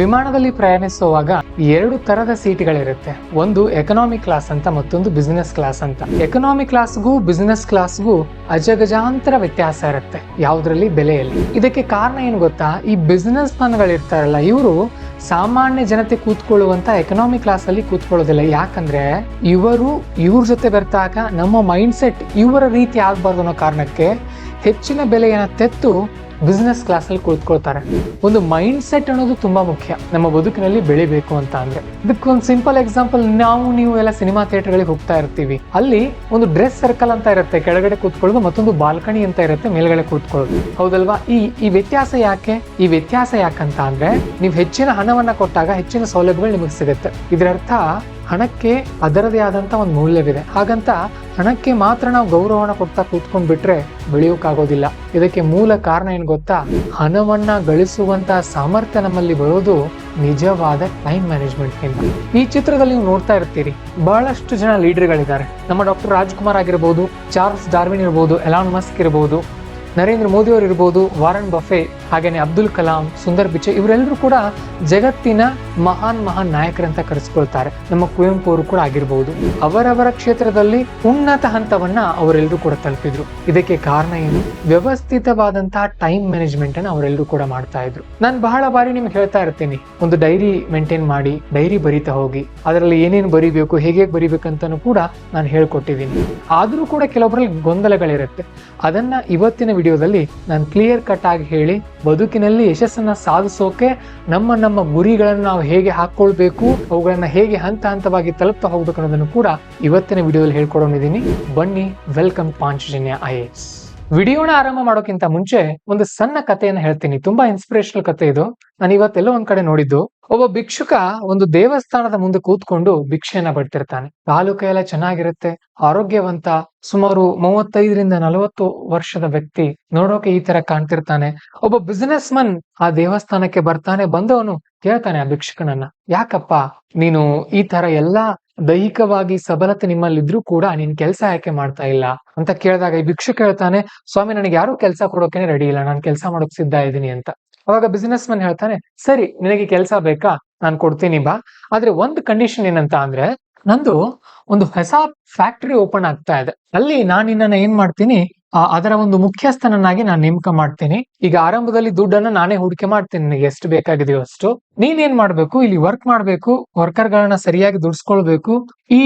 ವಿಮಾನದಲ್ಲಿ ಪ್ರಯಾಣಿಸುವಾಗ ಎರಡು ತರದ ಸೀಟ್ಗಳಿರುತ್ತೆ. ಒಂದು ಎಕನಾಮಿ ಕ್ಲಾಸ್ ಅಂತ, ಮತ್ತೊಂದು ಬಿಸಿನೆಸ್ ಕ್ಲಾಸ್ ಅಂತ. ಎಕನಾಮಿ ಕ್ಲಾಸ್ಗೂ ಬಿಸಿನೆಸ್ ಕ್ಲಾಸ್ಗೂ ಅಜಗಜಾಂತರ ವ್ಯತ್ಯಾಸ ಇರುತ್ತೆ, ಯಾವುದ್ರಲ್ಲಿ? ಬೆಲೆಯಲ್ಲಿ. ಇದಕ್ಕೆ ಕಾರಣ ಏನು ಗೊತ್ತಾ? ಈ ಬಿಸಿನೆಸ್ ಇರ್ತಾರಲ್ಲ ಇವರು ಸಾಮಾನ್ಯ ಜನತೆ ಕೂತ್ಕೊಳ್ಳುವಂತ ಎಕನಾಮಿ ಕ್ಲಾಸ್ ಅಲ್ಲಿ ಕೂತ್ಕೊಳ್ಳೋದಿಲ್ಲ. ಯಾಕಂದ್ರೆ ಇವರು ಇವ್ರ ಜೊತೆ ಬರ್ತಾಗ ನಮ್ಮ ಮೈಂಡ್ ಸೆಟ್ ಇವರ ರೀತಿ ಆಗ್ಬಾರ್ದು ಅನ್ನೋ ಕಾರಣಕ್ಕೆ ಹೆಚ್ಚಿನ ಬೆಲೆಯನ್ನ ತೆತ್ತು ಬಿಸ್ನೆಸ್ ಕ್ಲಾಸಲ್ಲಿ ಕೂತ್ಕೊಳ್ತಾರೆ. ಒಂದು ಮೈಂಡ್ ಸೆಟ್ ಅನ್ನೋದು ತುಂಬಾ ಮುಖ್ಯ. ನಮ್ಮ ಬದುಕಿನಲ್ಲಿ ಬೆಳಿಬೇಕು ಅಂತ ಅಂದ್ರೆ. ಇದಕ್ಕೊಂದು ಸಿಂಪಲ್ ಎಕ್ಸಾಂಪಲ್ ನಾವು, ನೀವು ಎಲ್ಲ ಸಿನಿಮಾ ಥಿಯೇಟರ್ಗಳಿಗೆ ಹೋಗ್ತಾ ಇರ್ತೀವಿ. ಅಲ್ಲಿ ಒಂದು ಡ್ರೆಸ್ ಸರ್ಕಲ್ ಅಂತ ಇರುತ್ತೆ. ಕೆಳಗಡೆ ಕೂತ್ಕೊಳ್ಳೋದು, ಮತ್ತೊಂದು ಬಾಲ್ಕನಿ ಅಂತ ಇರುತ್ತೆ. ಮೇಲ್ಗಡೆ ಕೂತ್ಕೊಳ್ಳೋದು. ಹೌದಲ್ವಾ? ಈ ಈ ವ್ಯತ್ಯಾಸ ಯಾಕೆ? ಈ ವ್ಯತ್ಯಾಸ ಯಾಕಂತ ಅಂದ್ರೆ, ನೀವು ಹೆಚ್ಚಿನ ಹಣವನ್ನ ಕೊಟ್ಟಾಗ ಹೆಚ್ಚಿನ ಸೌಲಭ್ಯಗಳು ನಿಮಗೆ ಸಿಗುತ್ತೆ. ಇದರ ಅರ್ಥ ಹಣಕ್ಕೆ ಅದರದೇ ಆದಂತ ಒಂದು ಮೌಲ್ಯವಿದೆ. ಹಾಗಂತ ಹಣಕ್ಕೆ ಮಾತ್ರ ನಾವು ಗೌರವನ ಕೊಡ್ತಾ ಕೂತ್ಕೊಂಡ್ ಬಿಟ್ರೆ ಬೆಳೆಯೋಕ್ಕಾಗೋದಿಲ್ಲ ಇದಕ್ಕೆ ಮೂಲ ಕಾರಣ ಏನು ಗೊತ್ತಾ? ಹಣವನ್ನ ಗಳಿಸುವಂತ ಸಾಮರ್ಥ್ಯ ನಮ್ಮಲ್ಲಿ ಬರೋದು ನಿಜವಾದ ಟೈಮ್ ಮ್ಯಾನೇಜ್ಮೆಂಟ್ ಈ ಚಿತ್ರದಲ್ಲಿ ನೀವು ನೋಡ್ತಾ ಇರ್ತೀರಿ, ಬಹಳಷ್ಟು ಜನ ಲೀಡರ್ಗಳಿದ್ದಾರೆ. ನಮ್ಮ ಡಾಕ್ಟರ್ ರಾಜ್ಕುಮಾರ್ ಆಗಿರ್ಬೋದು, ಚಾರ್ಲ್ಸ್ ಡಾರ್ವಿನ್ ಇರ್ಬೋದು, ಎಲಾನ್ ಮಸ್ಕ್ ಇರ್ಬೋದು, ನರೇಂದ್ರ ಮೋದಿ ಅವರು ಇರ್ಬೋದು, ವಾರನ್ ಬಫೆ, ಹಾಗೇನೆ ಅಬ್ದುಲ್ ಕಲಾಂ, ಸುಂದರ್ ಪಿಚೆ ಇವರೆಲ್ಲರೂ ಕೂಡ ಜಗತ್ತಿನ ಮಹಾನ್ ಮಹಾನ್ ನಾಯಕರಂತ ಕರೆಸ್ಕೊಳ್ತಾರೆ. ನಮ್ಮ ಕುವೆಂಪು ಅವರು ಕೂಡ ಆಗಿರಬಹುದು ಅವರವರ ಕ್ಷೇತ್ರದಲ್ಲಿ ಉನ್ನತ ಹಂತವನ್ನ ಅವರೆಲ್ಲರೂ ಕೂಡ ತಲುಪಿದ್ರು. ಇದಕ್ಕೆ ಕಾರಣ ಏನು? ವ್ಯವಸ್ಥಿತವಾದಂತಹ ಟೈಮ್ ಮ್ಯಾನೇಜ್ಮೆಂಟ್ ಅನ್ನ ಅವರೆಲ್ಲರೂ ಕೂಡ ಮಾಡ್ತಾ ಇದ್ರು. ನಾನು ಬಹಳ ಬಾರಿ ನಿಮ್ಗೆ ಹೇಳ್ತಾ ಇರ್ತೀನಿ. ಒಂದು ಡೈರಿ ಮೇಂಟೈನ್ ಮಾಡಿ ಡೈರಿ ಬರಿತಾ ಹೋಗಿ. ಅದರಲ್ಲಿ ಏನೇನು ಬರಿಬೇಕು ಹೇಗೆ ಬರಿಬೇಕಂತನೂ ಕೂಡ ನಾನು ಹೇಳ್ಕೊಟ್ಟಿದ್ದೀನಿ. ಆದರೂ ಕೂಡ ಕೆಲವೊಬ್ಬರಲ್ಲಿ ಗೊಂದಲಗಳಿರುತ್ತೆ. ಅದನ್ನ ಇವತ್ತಿನ ವಿಡಿಯೋದಲ್ಲಿ ನಾನು ಕ್ಲಿಯರ್ ಕಟ್ ಆಗಿ ಹೇಳಿ, ಬದುಕಿನಲ್ಲಿ ಯಶಸ್ಸನ್ನ ಸಾಧಿಸೋಕೆ ನಮ್ಮ ನಮ್ಮ ಗುರಿಗಳನ್ನು ಹೇಗೆ ಹಾಕೊಳ್ಬೇಕು ಅವುಗಳನ್ನ ಹೇಗೆ ಹಂತ ಹಂತವಾಗಿ ತಲುಪ್ತಾ ಹೋಗ್ಬೇಕು ಅನ್ನೋದನ್ನು ಕೂಡ ಇವತ್ತಿನ ವಿಡಿಯೋದಲ್ಲಿ ಹೇಳ್ಕೊಡೋನಿದ್ದೀನಿ ಬನ್ನಿ, ವೆಲ್ಕಮ್ ಪಾಂಚಜನ್ಯ ಐ ಎಸ್ ವಿಡಿಯೋನ ಆರಂಭ ಮಾಡೋಕ್ಕಿಂತ ಮುಂಚೆ ಒಂದು ಸಣ್ಣ ಕಥೆಯನ್ನು ಹೇಳ್ತೀನಿ. ತುಂಬಾ ಇನ್ಸ್ಪಿರೇಷನಲ್ ಕತೆ ಇದು. ನಾನು ಇವತ್ತೆಲ್ಲೋ ಒಂದ್ ಕಡೆ ನೋಡಿದ್ದು ಒಬ್ಬ ಭಿಕ್ಷುಕ ಒಂದು ದೇವಸ್ಥಾನದ ಮುಂದೆ ಕೂತ್ಕೊಂಡು ಭಿಕ್ಷೆಯನ್ನ ಬಡ್ತಿರ್ತಾನೆ ಕಾಲು ಎಲ್ಲ ಚೆನ್ನಾಗಿರುತ್ತೆ. ಆರೋಗ್ಯವಂತ ಸುಮಾರು ಮೂವತ್ತೈದರಿಂದ ನಲವತ್ತು ವರ್ಷದ ವ್ಯಕ್ತಿ ನೋಡೋಕೆ ಈ ತರ ಕಾಣ್ತಿರ್ತಾನೆ. ಒಬ್ಬ ಬಿಸಿನೆಸ್ ಮನ್ ಆ ದೇವಸ್ಥಾನಕ್ಕೆ ಬರ್ತಾನೆ, ಬಂದವನು ಕೇಳ್ತಾನೆ ಆ ಭಿಕ್ಷುಕನನ್ನ, ಯಾಕಪ್ಪ, ನೀನು ಈ ತರ ಎಲ್ಲಾ ದೈಹಿಕವಾಗಿ ಸಬಲತೆ ನಿಮ್ಮಲ್ಲಿದ್ರೂ ಕೂಡ ನೀನ್ ಕೆಲಸ ಯಾಕೆ ಮಾಡ್ತಾ ಇಲ್ಲ? ಅಂತ ಕೇಳಿದಾಗ ಈ ಭಿಕ್ಷು ಹೇಳ್ತಾನೆ, ಸ್ವಾಮಿ, ನನಗೆ ಯಾರು ಕೆಲಸ ಕೊಡೋಕೆ ರೆಡಿ ಇಲ್ಲ. ನಾನು ಕೆಲಸ ಮಾಡೋಕ್ ಸಿದ್ಧ ಇದ್ದೀನಿ ಅಂತ. ಅವಾಗ ಬಿಸಿನೆಸ್ ಮನ್ ಹೇಳ್ತಾನೆ, ಸರಿ, ನಿನಗೆ ಕೆಲಸ ಬೇಕಾ? ನಾನು ಕೊಡ್ತೀನಿ ಬಾ. ಆದ್ರೆ ಒಂದು ಕಂಡೀಷನ್ ಏನಂತ ಅಂದ್ರೆ, ನಂದು ಒಂದು ಹೊಸ ಫ್ಯಾಕ್ಟರಿ ಓಪನ್ ಆಗ್ತಾ ಇದೆ. ಅಲ್ಲಿ ನಾನು ನಿನ್ನನ್ನ ಏನ್ ಮಾಡ್ತೀನಿ ಅದರ ಒಂದು ಮುಖ್ಯಸ್ಥನನ್ನಾಗಿ ನಾನು ನೇಮಕ ಮಾಡ್ತೀನಿ. ಈಗ ಆರಂಭದಲ್ಲಿ ದುಡ್ಡನ್ನ ನಾನೇ ಹೂಡಿಕೆ ಮಾಡ್ತೀನಿ. ನಿನಗೆ ಎಷ್ಟು ಬೇಕಾಗಿದೆಯೋ ಅಷ್ಟು. ನೀನೇನ್ ಮಾಡ್ಬೇಕು? ಇಲ್ಲಿ ವರ್ಕ್ ಮಾಡ್ಬೇಕು ವರ್ಕರ್ ಗಳನ್ನ ಸರಿಯಾಗಿ ದುಡಿಸ್ಕೊಳ್ಬೇಕು. ಈ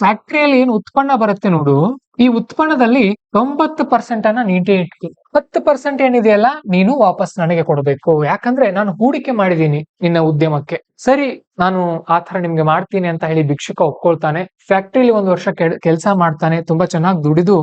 ಫ್ಯಾಕ್ಟರಿಯಲ್ಲಿ ಏನು ಉತ್ಪನ್ನ ಬರುತ್ತೆ ನೋಡು, ಈ ಉತ್ಪನ್ನದಲ್ಲಿ ತೊಂಬತ್ತು ಪರ್ಸೆಂಟ್ ಅನ್ನ ನೀಟೇ ಇಟ್ಕೊ. ಹತ್ತು ಪರ್ಸೆಂಟ್ ಏನಿದೆಯಲ್ಲ ನೀನು ವಾಪಸ್ ನನಗೆ ಕೊಡಬೇಕು. ಯಾಕಂದ್ರೆ ನಾನು ಹೂಡಿಕೆ ಮಾಡಿದೀನಿ ನಿನ್ನ ಉದ್ಯಮಕ್ಕೆ. ಸರಿ, ನಾನು ಆ ತರ ನಿಮ್ಗೆ ಮಾಡ್ತೀನಿ ಅಂತ ಹೇಳಿ ಭಿಕ್ಷುಕ ಒಪ್ಕೊಳ್ತಾನೆ. ಫ್ಯಾಕ್ಟ್ರಿಲಿ ಒಂದು ವರ್ಷ ಕೆಲಸ ಮಾಡ್ತಾನೆ, ತುಂಬಾ ಚೆನ್ನಾಗಿ ದುಡಿದು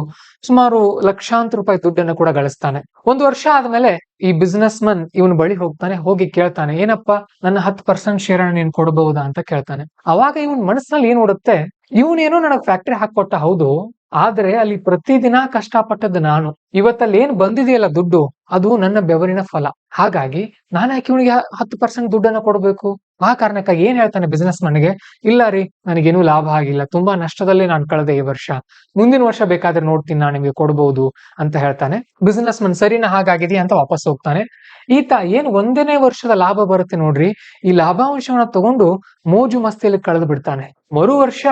ಸುಮಾರು ಲಕ್ಷಾಂತರ ರೂಪಾಯಿ ದುಡ್ಡನ್ನು ಕೂಡ ಗಳಿಸ್ತಾನೆ. ಒಂದು ವರ್ಷ ಆದ್ಮೇಲೆ ಈ ಬಿಸ್ನೆಸ್ ಮನ್ ಇವನ್ ಬಳಿ ಹೋಗ್ತಾನೆ, ಹೋಗಿ ಕೇಳ್ತಾನೆ, ಏನಪ್ಪ, ನನ್ನ ಹತ್ತು ಪರ್ಸೆಂಟ್ ಶೇರ್ ಅನ್ನ ನೀನ್ ಕೊಡಬಹುದಾ ಅಂತ ಕೇಳ್ತಾನೆ. ಅವಾಗ ಇವನ್ ಮನಸ್ಸಿನಲ್ಲಿ ಏನ್ ಓಡುತ್ತೆ? ಇವನೇನೋ ನನಗ್ ಫ್ಯಾಕ್ಟ್ರಿ ಹಾಕೊಟ್ಟ ಹೌದು, ಆದ್ರೆ ಅಲ್ಲಿ ಪ್ರತಿದಿನ ಕಷ್ಟಪಟ್ಟದ್ದು ನಾನು. ಇವತ್ತಲ್ಲಿ ಏನ್ ಬಂದಿದೆಯಲ್ಲ ದುಡ್ಡು, ಅದು ನನ್ನ ಬೆವರಿನ ಫಲ. ಹಾಗಾಗಿ ನಾನು ಯಾಕೆ ಇವನಿಗೆ ಹತ್ತು ಪರ್ಸೆಂಟ್ ದುಡ್ಡನ್ನ ಕೊಡಬೇಕು? ಆ ಕಾರಣಕ್ಕಾಗಿ ಏನ್ ಹೇಳ್ತಾನೆ ಬಿಸ್ನೆಸ್ ಮನ್ಗೆ? ಇಲ್ಲ ರೀ, ನನಗೇನು ಲಾಭ ಆಗಿಲ್ಲ. ತುಂಬಾ ನಷ್ಟದಲ್ಲಿ ನಾನು ಕಳೆದೆ ಈ ವರ್ಷ. ಮುಂದಿನ ವರ್ಷ ಬೇಕಾದ್ರೆ ನೋಡ್ತೀನಿ ನಾನು ನಿಮ್ಗೆ ಕೊಡ್ಬೋದು ಅಂತ ಹೇಳ್ತಾನೆ. ಬಿಸ್ನೆಸ್ ಮನ್ ಸರಿನ ಹಾಗಾಗಿದೆ ಅಂತ ವಾಪಸ್ ಹೋಗ್ತಾನೆ. ಈತ ಏನ್ ಒಂದನೇ ವರ್ಷದ ಲಾಭ ಬರುತ್ತೆ ನೋಡ್ರಿ, ಈ ಲಾಭಾಂಶವನ್ನ ತಗೊಂಡು ಮೋಜು ಮಸ್ತಿಯಲ್ಲಿ ಕಳೆದು ಬಿಡ್ತಾನೆ. ಮರು ವರ್ಷ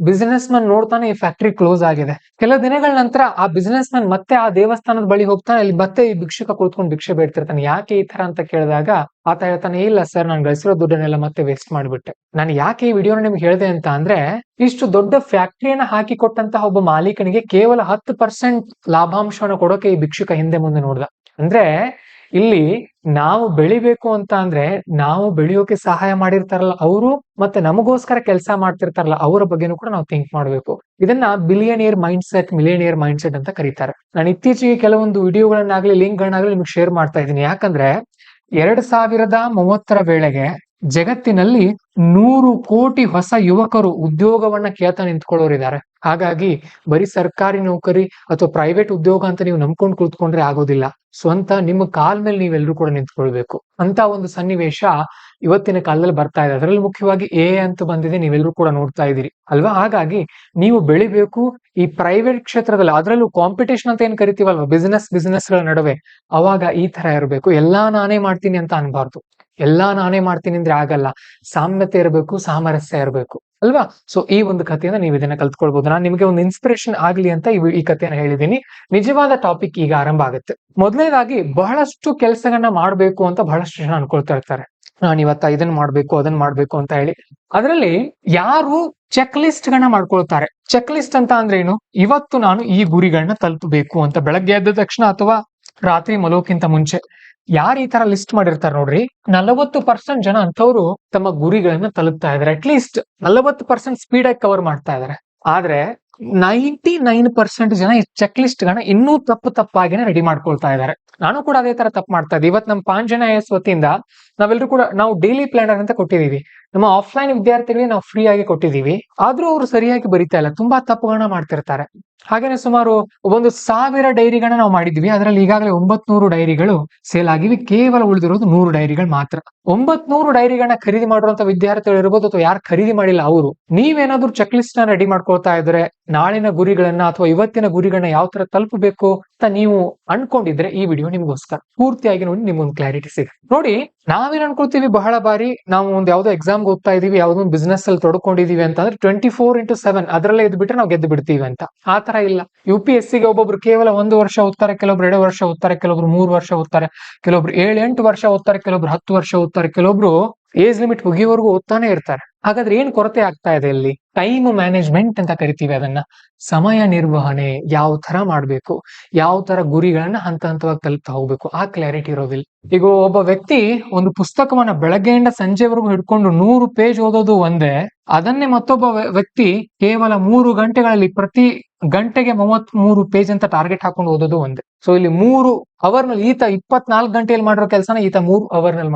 ಬಿಸಿನೆಸ್ ಮನ್ ನೋಡ್ತಾನೆ ಈ ಫ್ಯಾಕ್ಟ್ರಿ ಕ್ಲೋಸ್ ಆಗಿದೆ. ಕೆಲ ದಿನಗಳ ನಂತರ ಆ ಬಿಸಿನೆಸ್ ಮನ್ ಮತ್ತೆ ಆ ದೇವಸ್ಥಾನದ ಬಳಿ ಹೋಗ್ತಾನೆ. ಅಲ್ಲಿ ಮತ್ತೆ ಈ ಭಿಕ್ಷುಕ ಕೂತ್ಕೊಂಡು ಭಿಕ್ಷೆ ಬೇಡ್ತಿರ್ತಾನೆ. ಯಾಕೆ ಈ ತರ ಅಂತ ಕೇಳಿದಾಗ ಆತ ಹೇಳ್ತಾನೆ, ಇಲ್ಲ ಸರ್ ನಾನು ಗಳಿಸಿರೋ ದುಡ್ಡನ್ನೆಲ್ಲ ಮತ್ತೆ ವೇಸ್ಟ್ ಮಾಡಿಬಿಟ್ಟೆ. ನಾನು ಯಾಕೆ ಈ ವಿಡಿಯೋನ ನಿಮ್ಗೆ ಹೇಳಿದೆ ಅಂತ ಅಂದ್ರೆ, ಇಷ್ಟು ದೊಡ್ಡ ಫ್ಯಾಕ್ಟ್ರಿಯನ್ನ ಹಾಕಿ ಕೊಟ್ಟಂತಹ ಒಬ್ಬ ಮಾಲೀಕನಿಗೆ ಕೇವಲ ಹತ್ತು ಪರ್ಸೆಂಟ್ ಲಾಭಾಂಶವನ್ನು ಕೊಡೋಕೆ ಈ ಭಿಕ್ಷುಕ ಹಿಂದೆ ಮುಂದೆ ನೋಡ್ದ. ಅಂದ್ರೆ ಇಲ್ಲಿ ನಾವು ಬೆಳಿಬೇಕು ಅಂತ ಅಂದ್ರೆ ನಾವು ಬೆಳೆಯೋಕೆ ಸಹಾಯ ಮಾಡಿರ್ತಾರಲ್ಲ ಅವರು ಮತ್ತೆ ನಮಗೋಸ್ಕರ ಕೆಲಸ ಮಾಡ್ತಿರ್ತಾರಲ್ಲ ಅವರ ಬಗ್ಗೆನೂ ಕೂಡ ನಾವು ಥಿಂಕ್ ಮಾಡ್ಬೇಕು. ಇದನ್ನ billionaire mindset millionaire mindset ಅಂತ ಕರೀತಾರೆ. ನಾನು ಇತ್ತೀಚೆಗೆ ಕೆಲವೊಂದು ವಿಡಿಯೋಗಳನ್ನಾಗ್ಲಿ ಲಿಂಕ್ ಗಳನ್ನಾಗ್ಲಿ ನಿಮ್ಗೆ ಶೇರ್ ಮಾಡ್ತಾ ಇದ್ದೀನಿ. ಯಾಕಂದ್ರೆ ಎರಡ್ ಸಾವಿರದ ಮೂವತ್ತರ ವೇಳೆಗೆ ಜಗತ್ತಿನಲ್ಲಿ ನೂರು ಕೋಟಿ ಹೊಸ ಯುವಕರು ಉದ್ಯೋಗವನ್ನ ಕೇಳ್ತಾ ನಿಂತ್ಕೊಳ್ಳೋರಿದ್ದಾರೆ. ಹಾಗಾಗಿ ಬರೀ ಸರ್ಕಾರಿ ನೌಕರಿ ಅಥವಾ ಪ್ರೈವೇಟ್ ಉದ್ಯೋಗ ಅಂತ ನೀವು ನಂಬ್ಕೊಂಡು ಕೂತ್ಕೊಂಡ್ರೆ ಆಗೋದಿಲ್ಲ. ಸ್ವಂತ ನಿಮ್ಮ ಕಾಲ್ ಮೇಲೆ ನೀವೆಲ್ಲರೂ ಕೂಡ ನಿಂತ್ಕೊಳ್ಬೇಕು. ಅಂತ ಒಂದು ಸನ್ನಿವೇಶ ಇವತ್ತಿನ ಕಾಲದಲ್ಲಿ ಬರ್ತಾ ಇದೆ. ಅದರಲ್ಲಿ ಮುಖ್ಯವಾಗಿ ಎ ಅಂತ ಬಂದಿದೆ. ನೀವೆಲ್ಲರೂ ಕೂಡ ನೋಡ್ತಾ ಇದ್ದೀರಿ. ಅಲ್ವಾ? ಹಾಗಾಗಿ ನೀವು ಬೆಳಿಬೇಕು ಈ ಪ್ರೈವೇಟ್ ಕ್ಷೇತ್ರದಲ್ಲಿ. ಅದರಲ್ಲೂ ಕಾಂಪಿಟೇಷನ್ ಅಂತ ಏನ್ ಕರಿತೀವಲ್ವಾ? ಬಿಸ್ನೆಸ್ ಬಿಸಿನೆಸ್ಗಳ ನಡುವೆ. ಅವಾಗ ಈ ತರ ಇರಬೇಕು. ಎಲ್ಲಾ ನಾನೇ ಮಾಡ್ತೀನಿ ಅಂತ ಅನ್ಬಾರ್ದು. ಎಲ್ಲಾ ನಾನೇ ಮಾಡ್ತೀನಿ ಅಂದ್ರೆ ಆಗಲ್ಲ. ಸಾಮ್ಯತೆ ಇರಬೇಕು, ಸಾಮರಸ್ಯ ಇರಬೇಕು. ಅಲ್ವಾ? ಸೊ ಈ ಒಂದು ಕಥೆಯಿಂದ ನೀವು ಇದನ್ನ ಕಲ್ತ್ಕೊಳ್ಬಹುದು ನಾನು ನಿಮಗೆ ಒಂದು ಇನ್ಸ್ಪಿರೇಷನ್ ಆಗ್ಲಿ ಅಂತ ಈ ಕಥೆಯನ್ನ ಹೇಳಿದೀನಿ ಕಥೆಯನ್ನು ನಿಜವಾದ ಟಾಪಿಕ್ ಈಗ ಆರಂಭ ಆಗುತ್ತೆ. ಮೊದಲನೇದಾಗಿ ಬಹಳಷ್ಟು ಕೆಲಸಗಳನ್ನ ಮಾಡಬೇಕು ಅಂತ ಬಹಳಷ್ಟು ಜನ ಅನ್ಕೊಳ್ತಾ ಇರ್ತಾರೆ. ನಾನು ಇವತ್ತ ಇದನ್ ಮಾಡ್ಬೇಕು ಅದನ್ನ ಮಾಡ್ಬೇಕು ಅಂತ ಹೇಳಿ. ಅದರಲ್ಲಿ ಯಾರು ಚೆಕ್ ಲಿಸ್ಟ್ ಗಳನ್ನ ಮಾಡ್ಕೊಳ್ತಾರೆ? ಚೆಕ್ ಲಿಸ್ಟ್ ಅಂತ ಅಂದ್ರೆ ಏನು? ಇವತ್ತು ನಾನು ಈ ಗುರಿಗಳನ್ನ ತಲುಪಬೇಕು ಅಂತ ಬೆಳಗ್ಗೆ ಎದ್ದ ತಕ್ಷಣ ಅಥವಾ ರಾತ್ರಿ ಮಲೋಕ್ಕಿಂತ ಮುಂಚೆ. ಯಾರು ಈ ತರ ಲಿಸ್ಟ್ ಮಾಡಿರ್ತಾರೆ ನೋಡ್ರಿ? ನಲವತ್ತು ಪರ್ಸೆಂಟ್ ಜನ ಅಂತವ್ರು ತಮ್ಮ ಗುರಿಗಳನ್ನ ತಲುಪ್ತಾ ಇದಾರೆ. ಅಟ್ ಲೀಸ್ಟ್ ನಲವತ್ತು ಪರ್ಸೆಂಟ್ ಸ್ಪೀಡ್ ಆಗಿ ಕವರ್ ಮಾಡ್ತಾ ಇದಾರೆ. ಆದ್ರೆ ನೈಂಟಿ ನೈನ್ ಪರ್ಸೆಂಟ್ ಜನ ಈ ಚೆಕ್ ಲಿಸ್ಟ್ ಗಳನ್ನ ಇನ್ನೂ ತಪ್ಪು ತಪ್ಪಾಗಿನೇ ರೆಡಿ ಮಾಡ್ಕೊಳ್ತಾ ಇದಾರೆ. ನಾನು ಕೂಡ ಅದೇ ತರ ತಪ್ಪು ಮಾಡ್ತಾ ಇದ್ದೆ. ಇವತ್ತು ನಮ್ಮ ಪಾಂಜನ ಎಸ್ ವತಿಯಿಂದ ನಾವೆಲ್ಲರೂ ಕೂಡ ನಾವು ಡೈಲಿ ಪ್ಲಾನರ್ ಅಂತ ಕೊಟ್ಟಿದೀವಿ ನಮ್ಮ ಆಫ್ಲೈನ್ ವಿದ್ಯಾರ್ಥಿಗಳಿಗೆ ನಾವು ಫ್ರೀ ಆಗಿ ಕೊಟ್ಟಿದೀವಿ ಆದ್ರೂ ಅವರು ಸರಿಯಾಗಿ ಬರೀತಾ ಇಲ್ಲ. ತುಂಬಾ ತಪ್ಪುಗಳನ್ನ ಮಾಡ್ತಿರ್ತಾರೆ. ಹಾಗೇನೆ ಸುಮಾರು ಒಂದು ಸಾವಿರ ಡೈರಿಗಳನ್ನ ನಾವು ಮಾಡಿದ್ವಿ ಅದರಲ್ಲಿ ಈಗಾಗಲೇ ಒಂಬತ್ನೂರು ಡೈರಿಗಳು ಸೇಲ್ ಆಗಿವೆ. ಕೇವಲ ಉಳಿದಿರೋದು ನೂರು ಡೈರಿಗಳು ಮಾತ್ರ. ಒಂಬತ್ನೂರು ಡೈರಿಗಳನ್ನ ಖರೀದಿ ಮಾಡುವಂತ ವಿದ್ಯಾರ್ಥಿಗಳು ಇರ್ಬೋದು ಅಥವಾ ಯಾರು ಖರೀದಿ ಮಾಡಿಲ್ಲ ಅವರು. ನೀವೇನಾದ್ರೂ ಚೆಕ್ ಲಿಸ್ಟ್ನ ರೆಡಿ ಮಾಡ್ಕೊಳ್ತಾ ಇದ್ರೆ, ನಾಳಿನ ಗುರಿಗಳನ್ನ ಅಥವಾ ಇವತ್ತಿನ ಗುರಿಗಳನ್ನ ಯಾವ ತರ ತಲುಪಬೇಕು ಅಂತ ನೀವು ಅನ್ಕೊಂಡಿದ್ರೆ ಈ ವಿಡಿಯೋ ನಿಮ್ಗೋಸ್ಕರ. ಪೂರ್ತಿಯಾಗಿ ನೋಡಿ ನಿಮ್ಗೊಂದು ಕ್ಲಾರಿಟಿ ಸಿಗುತ್ತೆ. ನೋಡಿ, ನಾವೇನ್ ಅನ್ಕೊಳ್ತೀವಿ? ಬಹಳ ಬಾರಿ ನಾವು ಒಂದು ಯಾವ್ದೋ ಎಕ್ಸಾಮ್ ಓದ್ತಾ ಇದೀವಿ, ಯಾವ್ದೋ ಒಂದು ಬಿಸ್ನೆಸ್ ಅಲ್ಲಿ ತೊಡ್ಕೊಂಡಿದೀವಿ ಅಂತಂದ್ರೆ ಟ್ವೆಂಟಿ ಫೋರ್ ಇಂಟು ಸೆವೆನ್ ಅದರಲ್ಲೇ ಇದ್ಬಿಟ್ರೆ ನಾವು ಗೆದ್ದು ಬಿಡ್ತೀವಿ ಅಂತ. ಆ ತರ ಇಲ್ಲ. ಯು ಪಿ ಎಸ್ ಸಿಗೆ ಒಬ್ಬೊಬ್ರು ಕೇವಲ ಒಂದು ವರ್ಷ ಓದ್ತಾರೆ, ಕೆಲವೊಬ್ರು ಎರಡು ವರ್ಷ ಓದ್ತಾರೆ, ಕೆಲವೊಬ್ರು ಮೂರು ವರ್ಷ ಓದ್ತಾರೆ, ಕೆಲವೊಬ್ರು ಏಳು ಎಂಟು ವರ್ಷ ಓದ್ತಾರೆ, ಕೆಲವೊಬ್ರು ಹತ್ತು ವರ್ಷ ಓದ್ತಾರೆ, ಕೆಲವೊಬ್ರು ಏಜ್ ಲಿಮಿಟ್ ಮುಗಿಯೋವರೆಗೂ ಓದ್ತಾನೆ ಇರ್ತಾರೆ. ಹಾಗಾದ್ರೆ ಏನ್ ಕೊರತೆ ಆಗ್ತಾ ಇದೆ ಇಲ್ಲಿ? ಟೈಮ್ ಮ್ಯಾನೇಜ್ಮೆಂಟ್ ಅಂತ ಕರಿತೀವಿ ಅದನ್ನ. ಸಮಯ ನಿರ್ವಹಣೆ ಯಾವ ತರ ಮಾಡ್ಬೇಕು? ಯಾವ ತರ ಗುರಿಗಳನ್ನ ಹಂತ ಹಂತವಾಗಿ ತಲುಪ್ತಾ ಹೋಗ್ಬೇಕು? ಆ ಕ್ಲಾರಿಟಿ ಇರೋದಿಲ್ಲ. ಈಗ ಒಬ್ಬ ವ್ಯಕ್ತಿ ಒಂದು ಪುಸ್ತಕವನ್ನ ಬೆಳಗ್ಗೆಯಿಂದ ಸಂಜೆವರೆಗೂ ಹಿಡ್ಕೊಂಡು ನೂರು ಪೇಜ್ ಓದೋದು ಒಂದೇ, ಅದನ್ನೇ ಮತ್ತೊಬ್ಬ ವ್ಯಕ್ತಿ ಕೇವಲ ಮೂರು ಗಂಟೆಗಳಲ್ಲಿ ಪ್ರತಿ ಗಂಟೆಗೆ ಮೂವತ್ ಮೂರು ಪೇಜ್ ಅಂತ ಟಾರ್ಗೆಟ್ ಹಾಕೊಂಡು ಓದೋದು ಒಂದೇ. ಸೊ ಇಲ್ಲಿ ಮೂರು ಅವರ್ನಲ್ಲಿ ಈತ ಇಪ್ಪತ್ನಾಲ್ಕು ಗಂಟೆಯಲ್ಲಿ ಮಾಡಿರೋ ಕೆಲಸನ ಈತ ಮೂರು ಅವರ್ನಲ್ಲಿ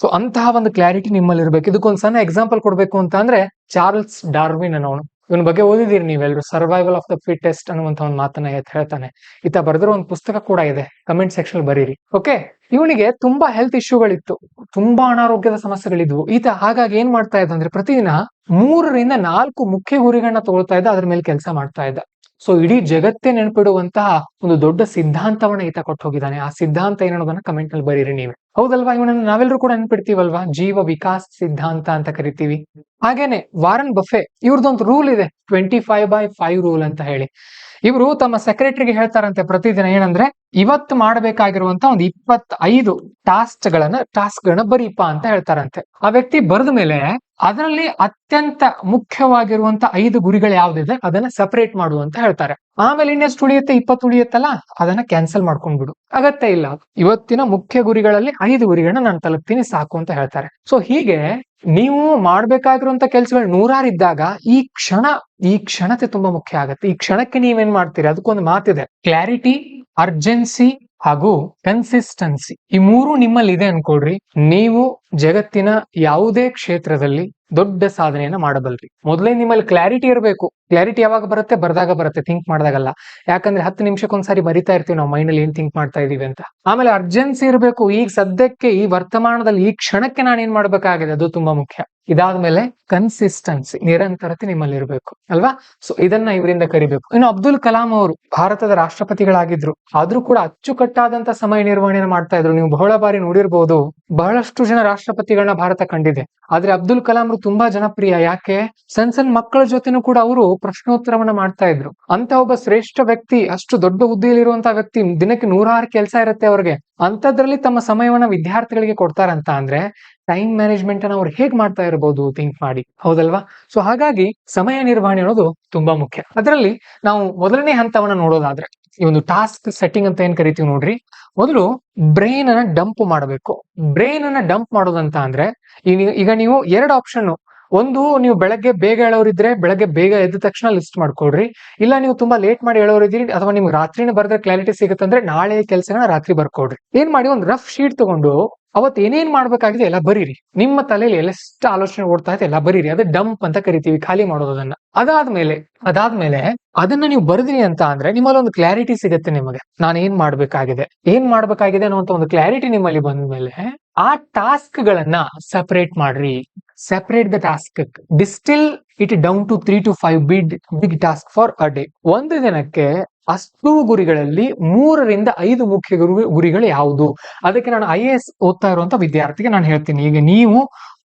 ಸೊ ಅಂತಹ ಒಂದು ಕ್ಲಾರಿಟಿ ನಿಮ್ಮಲ್ಲಿ ಇರಬೇಕು. ಇದಕ್ಕೊಂದು ಸಣ್ಣ ಎಕ್ಸಾಂಪಲ್ ಕೊಡಬೇಕು ಅಂತ ಅಂದ್ರೆ ಚಾರ್ಲ್ಸ್ ಡಾರ್ವಿನ್ ಅನ್ನೋನು ಇವನ ಬಗ್ಗೆ ಓದಿದಿರಿ ನೀವೆಲ್ಲರೂ ಸರ್ವೈವಲ್ ಆಫ್ ದ ಫಿಟೆಸ್ಟ್ ಅನ್ನುವಂತ ಒಂದು ಮಾತನ್ನ ಹೇಳ್ತಾನೆ. ಈತ ಬರೆದಿರೋ ಒಂದು ಪುಸ್ತಕ ಕೂಡ ಇದೆ. ಕಮೆಂಟ್ ಸೆಕ್ಷನ್ ಬರೀರಿ. ಓಕೆ ಇವನಿಗೆ ತುಂಬಾ ಹೆಲ್ತ್ ಇಶ್ಯೂಗಳಿತ್ತು ತುಂಬಾ ಅನಾರೋಗ್ಯದ ಸಮಸ್ಯೆಗಳಿದ್ವು. ಈತ ಹಾಗಾಗಿ ಏನ್ ಮಾಡ್ತಾ ಇದ್ದ ಅಂದ್ರೆ ಪ್ರತಿದಿನ ಮೂರರಿಂದ ನಾಲ್ಕು ಮುಖ್ಯ ಗುರಿಗಳನ್ನ ತಗೊಳ್ತಾ ಇದ್ದ. ಅದ್ರ ಮೇಲೆ ಕೆಲಸ ಮಾಡ್ತಾ ಇದ್ದ. ಸೊ ಇಡೀ ಜಗತ್ತೇ ನೆನಪಿಡುವಂತಹ ಒಂದು ದೊಡ್ಡ ಸಿದ್ಧಾಂತವನ್ನ ಈತ ಕೊಟ್ಟು ಹೋಗಿದ್ದಾನೆ ಆ ಸಿದ್ಧಾಂತ ಏನನ್ನೋದನ್ನ ಕಮೆಂಟ್ನಲ್ಲಿ ಬರೀರಿ ನೀವೇ. ಹೌದಲ್ವಾ? ಇವನನ್ನ ನಾವೆಲ್ಲರೂ ಕೂಡ ನೆನ್ಪಿಡ್ತೀವಲ್ವಾ? ಜೀವ ವಿಕಾಸ್ ಸಿದ್ಧಾಂತ ಅಂತ ಕರಿತೀವಿ. ಹಾಗೇನೆ ವಾರನ್ ಬಫೆ ಇವ್ರದೊಂದು ರೂಲ್ ಇದೆ. Twenty five by five rule ಅಂತ ಹೇಳಿ. ಇವರು ತಮ್ಮ ಸೆಕ್ರೆಟರಿಗೆ ಹೇಳ್ತಾರಂತೆ ಪ್ರತಿದಿನ ಏನಂದ್ರೆ ಇವತ್ತು ಮಾಡಬೇಕಾಗಿರುವಂತ ಒಂದು ಇಪ್ಪತ್ತೈದು ಟಾಸ್ಕ್ ಗಳನ್ನ ಟಾಸ್ಕ್ ಗಳನ್ನ ಬರೀಪ ಅಂತ ಹೇಳ್ತಾರಂತೆ. ಆ ವ್ಯಕ್ತಿ ಬರೆದ ಮೇಲೆ ಅದರಲ್ಲಿ ಅತ್ಯಂತ ಮುಖ್ಯವಾಗಿರುವಂತ ಐದು ಗುರಿಗಳು ಯಾವ್ದಿದೆ? ಅದನ್ನ ಸಪರೇಟ್ ಮಾಡು ಅಂತ ಹೇಳ್ತಾರೆ. ಆಮೇಲೆ ಇನ್ನೆಷ್ಟು ಉಳಿಯುತ್ತೆ? ಇಪ್ಪತ್ತು ಉಳಿಯುತ್ತಲ್ಲ? ಅದನ್ನ ಕ್ಯಾನ್ಸಲ್ ಮಾಡ್ಕೊಂಡ್ಬಿಡು ಅಗತ್ಯ ಇಲ್ಲ. ಇವತ್ತಿನ ಮುಖ್ಯ ಗುರಿಗಳಲ್ಲಿ ಐದು ಗುರಿಗಳನ್ನ ನಾನು ತಲುಪ್ತೀನಿ, ಸಾಕು ಅಂತ ಹೇಳ್ತಾರೆ. ಸೊ ಹೀಗೆ ನೀವು ಮಾಡ್ಬೇಕಾಗಿರುವಂತ ಕೆಲ್ಸಗಳು ನೂರಾರು ಇದ್ದಾಗ ಈ ಕ್ಷಣ, ಈ ಕ್ಷಣತೆ ತುಂಬಾ ಮುಖ್ಯ ಆಗತ್ತೆ. ಈ ಕ್ಷಣಕ್ಕೆ ನೀವೇನ್ ಮಾಡ್ತೀರಿ? ಅದಕ್ಕೊಂದು ಮಾತಿದೆ. ಕ್ಲಾರಿಟಿ ಅರ್ಜೆನ್ಸಿ ಹಾಗೂ ಕನ್ಸಿಸ್ಟೆನ್ಸಿ ಈ ಮೂರು ನಿಮ್ಮಲ್ಲಿ ಇದೆ ಅನ್ಕೊಳ್ರಿ. ನೀವು ಜಗತ್ತಿನ ಯಾವುದೇ ಕ್ಷೇತ್ರದಲ್ಲಿ ದೊಡ್ಡ ಸಾಧನೆಯನ್ನ ಮಾಡಬಲ್ರಿ. ಮೊದಲೇ ನಿಮ್ಮಲ್ಲಿ ಕ್ಲಾರಿಟಿ ಇರಬೇಕು. ಕ್ಲಾರಿಟಿ ಯಾವಾಗ ಬರುತ್ತೆ? ಬರ್ದಾಗ ಬರುತ್ತೆ. ಥಿಂಕ್ ಮಾಡಿದಾಗಲ್ಲ. ಯಾಕಂದ್ರೆ ಹತ್ತು ನಿಮಿಷಕ್ಕೊಂದ್ಸಾರಿ ಬರಿತಾ ಇರ್ತೀವಿ ನಾವು ಮೈಂಡಲ್ಲಿ ಏನ್ ಥಿಂಕ್ ಮಾಡ್ತಾ ಇದೀವಿ ಅಂತ. ಆಮೇಲೆ ಅರ್ಜೆನ್ಸಿ ಇರಬೇಕು. ಈಗ ಸದ್ಯಕ್ಕೆ ಈ ವರ್ತಮಾನದಲ್ಲಿ ಈ ಕ್ಷಣಕ್ಕೆ ನಾನು ಏನ್ ಮಾಡ್ಬೇಕಾಗಿದೆ? ಅದು ತುಂಬಾ ಮುಖ್ಯ. ಇದಾದ್ಮೇಲೆ ಕನ್ಸಿಸ್ಟೆನ್ಸಿ ನಿರಂತರತೆ ನಿಮ್ಮಲ್ಲಿ ಇರಬೇಕು. ಅಲ್ವಾ? ಸೊ ಇದನ್ನ ಇವರಿಂದ ಕರಿಬೇಕು. ಇನ್ನು ಅಬ್ದುಲ್ ಕಲಾಂ ಅವರು ಭಾರತದ ರಾಷ್ಟ್ರಪತಿಗಳಾಗಿದ್ರು. ಆದ್ರೂ ಕೂಡ ಅಚ್ಚುಕಟ್ಟಾದಂತ ಸಮಯ ನಿರ್ವಹಣೆಯನ್ನು ಮಾಡ್ತಾ ಇದ್ರು. ನೀವು ಬಹಳ ಬಾರಿ ನೋಡಿರ್ಬೋದು, ಬಹಳಷ್ಟು ಜನ ರಾಷ್ಟ್ರಪತಿಗಳನ್ನ ಭಾರತ ಕಂಡಿದೆ. ಆದ್ರೆ ಅಬ್ದುಲ್ ಕಲಾಂ ಅವರು ತುಂಬಾ ಜನಪ್ರಿಯ. ಯಾಕೆ? ಸಣ್ಣ ಸಣ್ಣ ಮಕ್ಕಳ ಜೊತೆನೂ ಕೂಡ ಅವರು ಪ್ರಶ್ನೋತ್ತರವನ್ನ ಮಾಡ್ತಾ ಇದ್ರು. ಅಂತ ಒಬ್ಬ ಶ್ರೇಷ್ಠ ವ್ಯಕ್ತಿ, ಅಷ್ಟು ದೊಡ್ಡ ಹುದ್ದೆಯಲ್ಲಿರುವಂತಹ ವ್ಯಕ್ತಿ ದಿನಕ್ಕೆ ನೂರಾರು ಕೆಲಸ ಇರುತ್ತೆ ಅವ್ರಿಗೆ. ಅಂತದ್ರಲ್ಲಿ ತಮ್ಮ ಸಮಯವನ್ನ ವಿದ್ಯಾರ್ಥಿಗಳಿಗೆ ಕೊಡ್ತಾರಂತ ಅಂದ್ರೆ ಟೈಮ್ ಮ್ಯಾನೇಜ್ಮೆಂಟ್ ಅನ್ನ ಅವ್ರು ಹೇಗ್ ಮಾಡ್ತಾ ಇರಬಹುದು ಥಿಂಕ್ ಮಾಡಿ. ಹೌದಲ್ವಾ? ಸೊ ಹಾಗಾಗಿ ಸಮಯ ನಿರ್ವಹಣೆ ಅನ್ನೋದು ತುಂಬಾ ಮುಖ್ಯ. ಅದರಲ್ಲಿ ನಾವು ಮೊದಲನೇ ಹಂತವನ್ನ ನೋಡೋದಾದ್ರೆ ಈ ಒಂದು ಟಾಸ್ಕ್ ಸೆಟ್ಟಿಂಗ್ ಅಂತ ಏನ್ ಕರಿತೀವಿ ನೋಡ್ರಿ? ಮೊದಲು ಬ್ರೈನ್ ಅನ್ನ ಡಂಪ್ ಮಾಡಬೇಕು. ಬ್ರೈನ್ ಅನ್ನ ಡಂಪ್ ಮಾಡೋದಂತ ಅಂದ್ರೆ ಈಗ ನೀವು ಎರಡು ಆಪ್ಷನ್ ಒಂದು, ನೀವು ಬೆಳಗ್ಗೆ ಬೇಗ ಹೇಳೋರಿದ್ರೆ ಬೆಳಗ್ಗೆ ಬೇಗ ಎದ್ದ ತಕ್ಷಣ ಲಿಸ್ಟ್ ಮಾಡ್ಕೊಳ್ರಿ. ಇಲ್ಲ, ನೀವು ತುಂಬಾ ಲೇಟ್ ಮಾಡಿ ಹೇಳೋರಿದ್ದೀರಿ, ಅಥವಾ ನಿಮ್ಗೆ ರಾತ್ರಿನೇ ಬರೆದ್ರೆ ಕ್ಲಾರಿಟಿ ಸಿಗುತ್ತಂದ್ರೆ ನಾಳೆ ಕೆಲಸಗಳನ್ನ ರಾತ್ರಿ ಬರ್ಕೊಡ್ರಿ ಏನ್ ಮಾಡಿ, ಒಂದು ರಫ್ ಶೀಟ್ ತಗೊಂಡು ಅವತ್ ಏನೇನ್ ಮಾಡ್ಬೇಕಾಗಿದೆ ಎಲ್ಲ ಬರೀರಿ. ನಿಮ್ಮ ತಲೆಯಲ್ಲಿ ಎಷ್ಟು ಆಲೋಚನೆ ಓಡ್ತಾ ಇದೆ ಎಲ್ಲ ಬರೀರಿ. ಅದು ಡಂಪ್ ಅಂತ ಕರಿತೀವಿ, ಖಾಲಿ ಮಾಡೋದು ಅದನ್ನ. ಅದಾದ್ಮೇಲೆ ಅದಾದ್ಮೇಲೆ ಅದನ್ನ ನೀವು ಬರೆದ್ರಿ ಅಂತ ಅಂದ್ರೆ ನಿಮ್ಮಲ್ಲಿ ಒಂದು ಕ್ಲಾರಿಟಿ ಸಿಗುತ್ತೆ ನಿಮಗೆ. ನಾನು ಏನ್ ಮಾಡ್ಬೇಕಾಗಿದೆ ಏನ್ ಮಾಡ್ಬೇಕಾಗಿದೆ ಅನ್ನುವಂತ ಒಂದು ಕ್ಲಾರಿಟಿ ನಿಮ್ಮಲ್ಲಿ ಬಂದ್ಮೇಲೆ ಆ ಟಾಸ್ಕ್ ಗಳನ್ನ ಸಪರೇಟ್ ಮಾಡ್ರಿ. Separate the task distil it down to three to five bid big task for a day ಒಂದು ದಿನಕ್ಕೆ ಅಷ್ಟು ಗುರಿಗಳಲ್ಲಿ ಮೂರರಿಂದ ಐದು ಮುಖ್ಯ ಗುರು, ಗುರಿಗಳು ಯಾವುದು? ಅದಕ್ಕೆ ನಾನು ಐ ಎ ಎಸ್ ಓದ್ತಾ ಇರುವಂತ ವಿದ್ಯಾರ್ಥಿಗೆ ನಾನು ಹೇಳ್ತೀನಿ. ಈಗ ನೀವು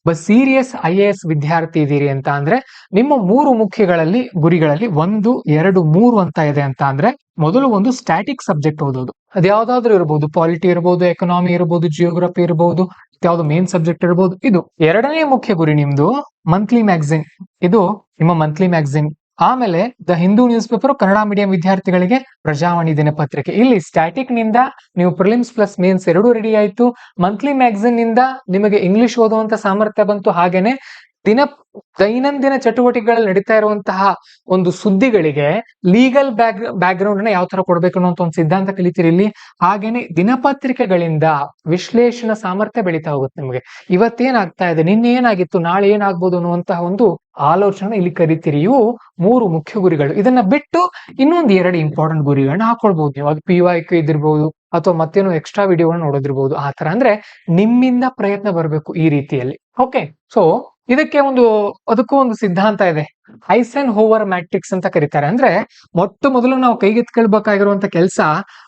ಒಬ್ಬ ಸೀರಿಯಸ್ ಐ ಎ ಎಸ್ ವಿದ್ಯಾರ್ಥಿ ಇದ್ದೀರಿ ಅಂತ ಅಂದ್ರೆ ನಿಮ್ಮ ಮೂರು ಮುಖ್ಯಗಳಲ್ಲಿ ಗುರಿಗಳಲ್ಲಿ ಒಂದು, ಎರಡು, ಮೂರು ಅಂತ ಇದೆ ಅಂತ ಅಂದ್ರೆ ಮೊದಲು ಒಂದು ಸ್ಟ್ಯಾಟಿಕ್ ಸಬ್ಜೆಕ್ಟ್ ಓದೋದು. ಅದು ಯಾವ್ದಾದ್ರು ಇರಬಹುದು ಪಾಲಿಟಿ ಇರಬಹುದು ಎಕನಾಮಿ ಇರಬಹುದು ಜಿಯೋಗ್ರಫಿ ಇರಬಹುದು ಯಾವ್ದು ಮೇನ್ ಸಬ್ಜೆಕ್ಟ್ ಇರಬಹುದು ಇದು ಎರಡನೇ ಮುಖ್ಯ ಗುರಿ ನಿಮ್ದು ಮಂತ್ಲಿ ಮ್ಯಾಗಝಿನ್ ಇದು ನಿಮ್ಮ ಮಂತ್ಲಿ ಮ್ಯಾಗಝಿನ್ ಆಮೇಲೆ the Hindu newspaper Kannada medium ವಿದ್ಯಾರ್ಥಿಗಳಿಗೆ ಪ್ರಜಾವಾಣಿ ದಿನಪತ್ರಿಕೆ. ಇಲ್ಲಿ ಸ್ಟ್ಯಾಟಿಕ್ನಿಂದ ನೀವು ಪ್ರಿಲಿಮ್ಸ್ ಪ್ಲಸ್ ಮೇನ್ಸ್ ಎರಡೂ ರೆಡಿ ಆಯ್ತು. ಮಂತ್ಲಿ ಮ್ಯಾಗಝಿನ್ನಿಂದ ನಿಮಗೆ ಇಂಗ್ಲಿಷ್ ಓದುವಂತ ಸಾಮರ್ಥ್ಯ ಬಂತು ಹಾಗೇನೆ ದಿನ, ದೈನಂದಿನ ಚಟುವಟಿಕೆಗಳಲ್ಲಿ ನಡೀತಾ ಇರುವಂತಹ ಒಂದು ಸುದ್ದಿಗಳಿಗೆ ಲೀಗಲ್ ಬ್ಯಾಕ್ ಬ್ಯಾಕ್ ಗ್ರೌಂಡ್ನ ಯಾವ ತರ ಕೊಡ್ಬೇಕು ಅನ್ನೋ ಒಂದು ಸಿದ್ಧಾಂತ ಕಲಿತೀರಿ ಇಲ್ಲಿ. ಹಾಗೇನೆ ದಿನಪತ್ರಿಕೆಗಳಿಂದ ವಿಶ್ಲೇಷಣಾ ಸಾಮರ್ಥ್ಯ ಬೆಳೀತಾ ಹೋಗುತ್ತೆ ನಿಮಗೆ. ಇವತ್ತೇನಾಗ್ತಾ ಇದೆ ನಿನ್ನೆ ಏನಾಗಿತ್ತು ನಾಳೆ ಏನಾಗ್ಬೋದು ಅನ್ನುವಂತಹ ಒಂದು ಆಲೋಚನೆ ಇಲ್ಲಿ ಕರಿತೀರಿ. ಇವು ಮೂರು ಮುಖ್ಯ ಗುರಿಗಳು. ಇದನ್ನ ಬಿಟ್ಟು ಇನ್ನೊಂದು ಎರಡು ಇಂಪಾರ್ಟೆಂಟ್ ಗುರಿಗಳನ್ನ ಹಾಕೊಳ್ಬಹುದು ನೀವು ಅದು ಪಿ ವೈ ಕ್ಯೂ ಅಥವಾ ಮತ್ತೇನೋ ಎಕ್ಸ್ಟ್ರಾ ವಿಡಿಯೋಗಳನ್ನ ನೋಡೋದಿರ್ಬಹುದು ಆ ತರ. ಅಂದ್ರೆ ನಿಮ್ಮಿಂದ ಪ್ರಯತ್ನ ಬರಬೇಕು ಈ ರೀತಿಯಲ್ಲಿ. ಓಕೆ ಸೊ ಇದಕ್ಕೆ ಒಂದು, ಅದಕ್ಕೂ ಒಂದು ಸಿದ್ಧಾಂತ ಇದೆ. ಐಸೆನ್ ಹೋವರ್ ಮ್ಯಾಟ್ರಿಕ್ಸ್ ಅಂತ ಕರೀತಾರೆ. ಅಂದ್ರೆ ಮೊಟ್ಟ ಮೊದಲು ನಾವು ಕೈಗೆತ್ಕೊಳ್ಬೇಕಾಗಿರುವಂತ ಕೆಲಸ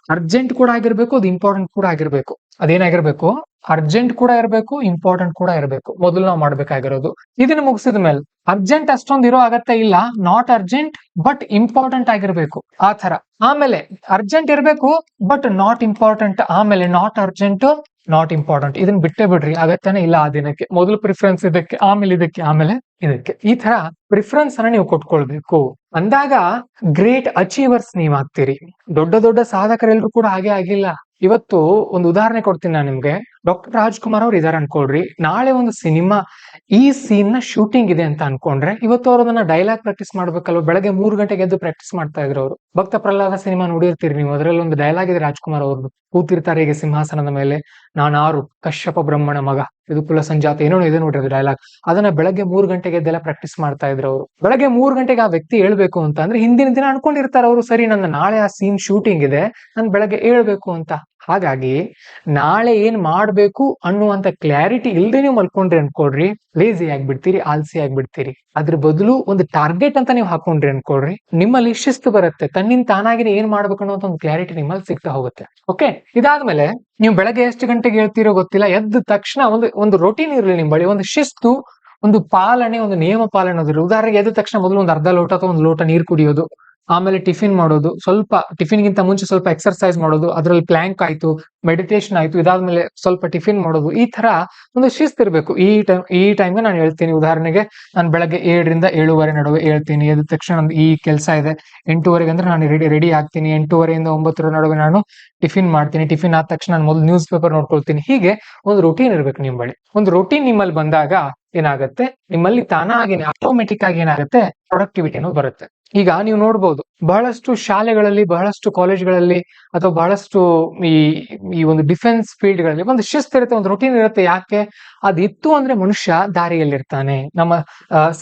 ಅರ್ಜೆಂಟ್ ಕೂಡ ಆಗಿರ್ಬೇಕು, ಅದು ಇಂಪಾರ್ಟೆಂಟ್ ಕೂಡ ಆಗಿರ್ಬೇಕು. ಅದೇನಾಗಿರ್ಬೇಕು? ಅರ್ಜೆಂಟ್ ಕೂಡ ಇರಬೇಕು ಇಂಪಾರ್ಟೆಂಟ್ ಕೂಡ ಇರಬೇಕು. ಮೊದಲು ನಾವು ಮಾಡ್ಬೇಕಾಗಿರೋದು. ಇದನ್ನ ಮುಗಿಸಿದ ಮೇಲೆ ಅರ್ಜೆಂಟ್ ಅಷ್ಟೊಂದು ಇರೋ ಅಗತ್ಯ ಇಲ್ಲ. ನಾಟ್ ಅರ್ಜೆಂಟ್ ಬಟ್ ಇಂಪಾರ್ಟೆಂಟ್ ಆಗಿರ್ಬೇಕು. ಆ ತರ ಆಮೇಲೆ ಅರ್ಜೆಂಟ್ ಇರಬೇಕು ಬಟ್ ನಾಟ್ ಇಂಪಾರ್ಟೆಂಟ್ ಆಮೇಲೆ ನಾಟ್ ಅರ್ಜೆಂಟ್ ನಾಟ್ ಇಂಪಾರ್ಟೆಂಟ್ ಇದನ್ನ ಬಿಟ್ಟೇ ಬಿಡ್ರಿ. ಅಗತ್ಯನೇ ಇಲ್ಲ ಆ ದಿನಕ್ಕೆ. ಮೊದಲು ಪ್ರಿಫರೆನ್ಸ್ ಇದಕ್ಕೆ, ಆಮೇಲೆ ಇದಕ್ಕೆ ಆಮೇಲೆ ಇದಕ್ಕೆ. ಈ ತರ ಪ್ರಿಫರೆನ್ಸ್ ಅನ್ನ ನೀವು ಕೊಟ್ಕೊಳ್ಬೇಕು. ಅಂದಾಗ ಗ್ರೇಟ್ ಅಚೀವರ್ಸ್ ನೀವ್ ಆಗ್ತೀರಿ. ದೊಡ್ಡ ದೊಡ್ಡ ಸಾಧಕರೆಲ್ಲರೂ ಕೂಡ ಹಾಗೆ ಆಗಿಲ್ಲ. ಇವತ್ತು ಒಂದು ಉದಾಹರಣೆ ಕೊಡ್ತೀನಿ ನಾನು ನಿಮ್ಗೆ. ಡಾಕ್ಟರ್ ರಾಜ್ಕುಮಾರ್ ಅವ್ರು ಇದಾರೆ ಅನ್ಕೊಳ್ರಿ. ನಾಳೆ ಒಂದು ಸಿನಿಮಾ, ಈ ಸೀನ್ನ ಶೂಟಿಂಗ್ ಇದೆ ಅಂತ ಅನ್ಕೊಂಡ್ರೆ ಇವತ್ತು ಅವ್ರು ಅದನ್ನ ಡೈಲಾಗ್ ಪ್ರಾಕ್ಟೀಸ್ ಮಾಡ್ಬೇಕಲ್ವ? ಬೆಳಗ್ಗೆ ಮೂರು ಗಂಟೆಗೆ ಎದ್ದು ಪ್ರಾಕ್ಟೀಸ್ ಮಾಡ್ತಾ ಇದ್ರು ಅವರು ಭಕ್ತ ಪ್ರಹ್ಲಾದ ಸಿನಿಮಾ ನೋಡಿರ್ತೀರಿ ನೀವು. ಅದರಲ್ಲಿ ಒಂದು ಡೈಲಾಗ್ ಇದೆ ರಾಜ್ಕುಮಾರ್ ಅವ್ರದ್ದು. ಕೂತಿರ್ತಾರೆ ಈಗ ಸಿಂಹಾಸನದ ಮೇಲೆ. ನಾನಾರು ಕಶ್ಯಪ ಬ್ರಹ್ಮಣ ಮಗ. ಇದು ಕುಲ ಸಂಜಾತ. ಏನೋ ಇದೆ ನೋಡ್ರಿ ಡೈಲಾಗ್ ಅದನ್ನ ಬೆಳಗ್ಗೆ ಮೂರು ಗಂಟೆಗೆ ಎದ್ದೆಲ್ಲ ಪ್ರಾಕ್ಟೀಸ್ ಮಾಡ್ತಾ ಇದ್ರು ಅವರು ಬೆಳಗ್ಗೆ ಮೂರು ಗಂಟೆಗೆ ಆ ವ್ಯಕ್ತಿ ಹೇಳ್ಬೇಕು ಅಂತ ಅಂದ್ರೆ ಹಿಂದಿನ ದಿನ ಅನ್ಕೊಂಡಿರ್ತಾರೆ ಅವರು, ಸರಿ ನನ್ನ ನಾಳೆ ಆ ಸೀನ್ ಶೂಟಿಂಗ್ ಇದೆ. ನಾನು ಬೆಳಗ್ಗೆ ಹೇಳ್ಬೇಕು ಅಂತ. ಹಾಗಾಗಿ ನಾಳೆ ಏನ್ ಮಾಡ್ಬೇಕು ಅನ್ನುವಂತ ಕ್ಲಾರಿಟಿ ಇಲ್ದೇ ನೀವು ಮಲ್ಕೊಂಡ್ರಿ ಅನ್ಕೊಡ್ರಿ ಲೇಜಿ ಆಗ್ಬಿಡ್ತೀರಿ, ಆಲ್ಸಿ ಆಗ್ಬಿಡ್ತೀರಿ. ಅದ್ರ ಬದಲು ಒಂದು ಟಾರ್ಗೆಟ್ ಅಂತ ನೀವು ಹಾಕೊಂಡ್ರಿ ಅನ್ಕೊಡ್ರಿ ನಿಮ್ಮಲ್ಲಿ ಶಿಸ್ತು ಬರುತ್ತೆ. ತನ್ನಿಂದ ತಾನಾಗಿನೇ ಏನ್ ಮಾಡ್ಬೇಕು ಅನ್ನೋ ಒಂದು ಕ್ಲಾರಿಟಿ ನಿಮ್ಮಲ್ಲಿ ಸಿಗ್ತಾ ಹೋಗುತ್ತೆ. ಓಕೆ ಇದಾದ್ಮೇಲೆ ನೀವು ಬೆಳಗ್ಗೆ ಎಷ್ಟು ಗಂಟೆಗೆ ಹೇಳ್ತೀರೋ ಗೊತ್ತಿಲ್ಲ. ಎದ್ದ ತಕ್ಷಣ ಒಂದು ಒಂದು ರೊಟೀನ್ ಇರಲಿ ನಿಮ್ ಬಳಿ. ಒಂದು ಶಿಸ್ತು, ಒಂದು ಪಾಲನೆ, ಒಂದು ನಿಯಮ ಪಾಲನೆ ಉದಾಹರಣೆಗೆ ಎದ್ದ ತಕ್ಷಣ ಮೊದಲು ಒಂದು ಅರ್ಧ ಲೋಟ ಅಥವಾ ಒಂದು ಲೋಟ ನೀರು ಕುಡಿಯೋದು. ಆಮೇಲೆ ಟಿಫಿನ್ ಮಾಡೋದು. ಸ್ವಲ್ಪ ಟಿಫಿನ್ ಗಿಂತ ಮುಂಚೆ ಸ್ವಲ್ಪ ಎಕ್ಸರ್ಸೈಸ್ ಮಾಡೋದು. ಅದರಲ್ಲಿ ಪ್ಲಾಂಕ್ ಆಯ್ತು ಮೆಡಿಟೇಷನ್ ಆಯ್ತು, ಇದಾದ್ಮೇಲೆ ಸ್ವಲ್ಪ ಟಿಫಿನ್ ಮಾಡೋದು. ಈ ತರ ಒಂದು ಶಿಸ್ತು ಇರಬೇಕು. ಈ ಟೈಮ್, ಈ ಟೈಮ್ಗೆ ನಾನು ಹೇಳ್ತೀನಿ. ಉದಾಹರಣೆಗೆ ನಾನು ಬೆಳಗ್ಗೆ ಏಳರಿಂದ ಏಳುವರೆ ನಡುವೆ ಹೇಳ್ತೀನಿ. ಎದ್ದ ತಕ್ಷಣ ನಂದು ಈ ಕೆಲಸ ಇದೆ. ಎಂಟೂವರೆಗೆ ಅಂದ್ರೆ ನಾನು ರೆಡಿ ರೆಡಿ ಆಗ್ತೀನಿ. ಎಂಟೂವರೆಯಿಂದ ಒಂಬತ್ತರ ನಡುವೆ ನಾನು ಟಿಫಿನ್ ಮಾಡ್ತೀನಿ. ಟಿಫಿನ್ ಆದ ತಕ್ಷಣ ನಾನು ಮೊದಲು ನ್ಯೂಸ್ ಪೇಪರ್ ನೋಡ್ಕೊಳ್ತೀನಿ. ಹೀಗೆ ಒಂದು ರೂಟೀನ್ ಇರ್ಬೇಕು ನಿಮ್ಮ ಬಳಿ ಒಂದು ರೊಟೀನ್ ನಿಮ್ಮಲ್ಲಿ ಬಂದಾಗ ಏನಾಗುತ್ತೆ? ನಿಮ್ಮಲ್ಲಿ ತಾನಾಗಿನೇ ಆಟೋಮೆಟಿಕ್ ಆಗಿ ಏನಾಗುತ್ತೆ? ಪ್ರೊಡಕ್ಟಿವಿಟಿ ಅನ್ನೋದು ಬರುತ್ತೆ. ಈಗ ನೀವು ನೋಡ್ಬೋದು, ಬಹಳಷ್ಟು ಶಾಲೆಗಳಲ್ಲಿ, ಬಹಳಷ್ಟು ಕಾಲೇಜ್ಗಳಲ್ಲಿ ಅಥವಾ ಬಹಳಷ್ಟು ಈ ಈ ಒಂದು ಡಿಫೆನ್ಸ್ ಫೀಲ್ಡ್ಗಳಲ್ಲಿ ಒಂದು ಶಿಸ್ತು ಇರುತ್ತೆ ಒಂದು ರೊಟೀನ್ ಇರುತ್ತೆ. ಯಾಕೆ? ಅದಿತ್ತು ಅಂದ್ರೆ ಮನುಷ್ಯ ದಾರಿಯಲ್ಲಿರ್ತಾನೆ. ನಮ್ಮ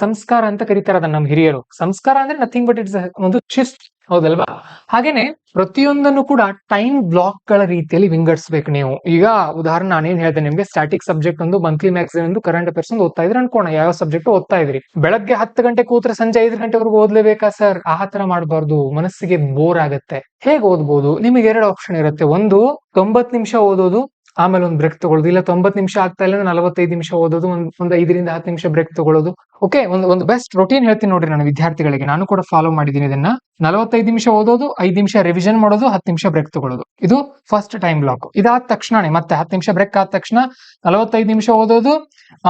ಸಂಸ್ಕಾರ ಅಂತ ಕರೀತಾರೆ ಅದನ್ನ ನಮ್ಮ ಹಿರಿಯರು. ಸಂಸ್ಕಾರ ಅಂದ್ರೆ ನಥಿಂಗ್ ಬಟ್ ಇಟ್ಸ್ ಒಂದು ಶಿಸ್ಟ್ ಹೌದಲ್ವಾ? ಹಾಗೇನೆ ಪ್ರತಿಯೊಂದನ್ನು ಕೂಡ ಟೈಮ್ ಬ್ಲಾಕ್ಗಳ ರೀತಿಯಲ್ಲಿ ವಿಂಗಡಿಸ್ಬೇಕು ನೀವು. ಈಗ ಉದಾಹರಣೆ ನಾನೇನ್ ಹೇಳ್ದೆ, ನಿಮ್ಗೆ ಸ್ಟಾಟಿಕ್ ಸಬ್ಜೆಕ್ಟ್ ಒಂದು ಮಂತ್ಲಿ ಮ್ಯಾಗ್ಝಿನ್ ಒಂದು ಕರೆಂಟ್ ಅಫೇರ್ಸ್ ಒಂದು ಓದ್ತಾ ಇದ್ರೆ ಅನ್ಕೋಣ, ಯಾವ ಸಬ್ಜೆಕ್ಟ್ ಓದ್ತಾ ಇದ್ರಿ ಬೆಳಗ್ಗೆ ಹತ್ತು ಗಂಟೆ ಕೂತ್ರೆ ಸಂಜೆ ಐದು ಗಂಟೆವರೆಗೂ ಓದ್ಲೇಬೇಕಾ ಸರ್ ಆ ತರ ಮಾಡಬಾರ್ದು, ಮನಸ್ಸಿಗೆ ಬೋರ್ ಆಗತ್ತೆ. ಹೇಗೆ ಓದ್ಬೋದು? ನಿಮಗೆ ಎರಡು ಆಪ್ಷನ್ ಇರುತ್ತೆ. ಒಂದು ತೊಂಬತ್ ನಿಮಿಷ ಓದೋದು, ಆಮೇಲೆ ಒಂದು ಬ್ರೇಕ್ ತಗೊಳ್ಳೋದು. ಇಲ್ಲ ತೊಂಬತ್ ನಿಮಿಷ ಆಗ್ತಾ ಇಲ್ಲ ನಲವತ್ತೈದು ನಿಮಿಷ ಓದೋದು, ಒಂದ್ ಒಂದ್ ಐದರಿಂದ ಹತ್ತು ನಿಮಿಷ ಬ್ರೇಕ್ ತಗೊಳ್ಳೋದು. ಓಕೆ ಒಂದು ಒಂದು ಬೆಸ್ಟ್ ರೊಟೀನ್ ಹೇಳ್ತೀನಿ ನೋಡ್ರಿ ನನ್ನ ವಿದ್ಯಾರ್ಥಿಗಳಿಗೆ. ನಾನು ಕೂಡ ಫಾಲೋ ಮಾಡಿದ್ದೀನಿ ಇದನ್ನ. ನಲವತ್ತೈದು ನಿಮಿಷ ಓದೋದು, ಐದು ನಿಮಿಷ ರಿವಿಷನ್ ಮಾಡೋದು, ಹತ್ತು ನಿಮಿಷ ಬ್ರೇಕ್ ತಗೊಳ್ಳೋದು. ಇದು ಫಸ್ಟ್ ಟೈಮ್ ಬ್ಲಾಕ್ ಇದಾದ ತಕ್ಷಣನೇ ಮತ್ತೆ ಹತ್ತು ನಿಮಿಷ ಬ್ರೇಕ್ ಆದ ತಕ್ಷಣ ನಲವತ್ತೈದು ನಿಮಿಷ ಓದೋದು,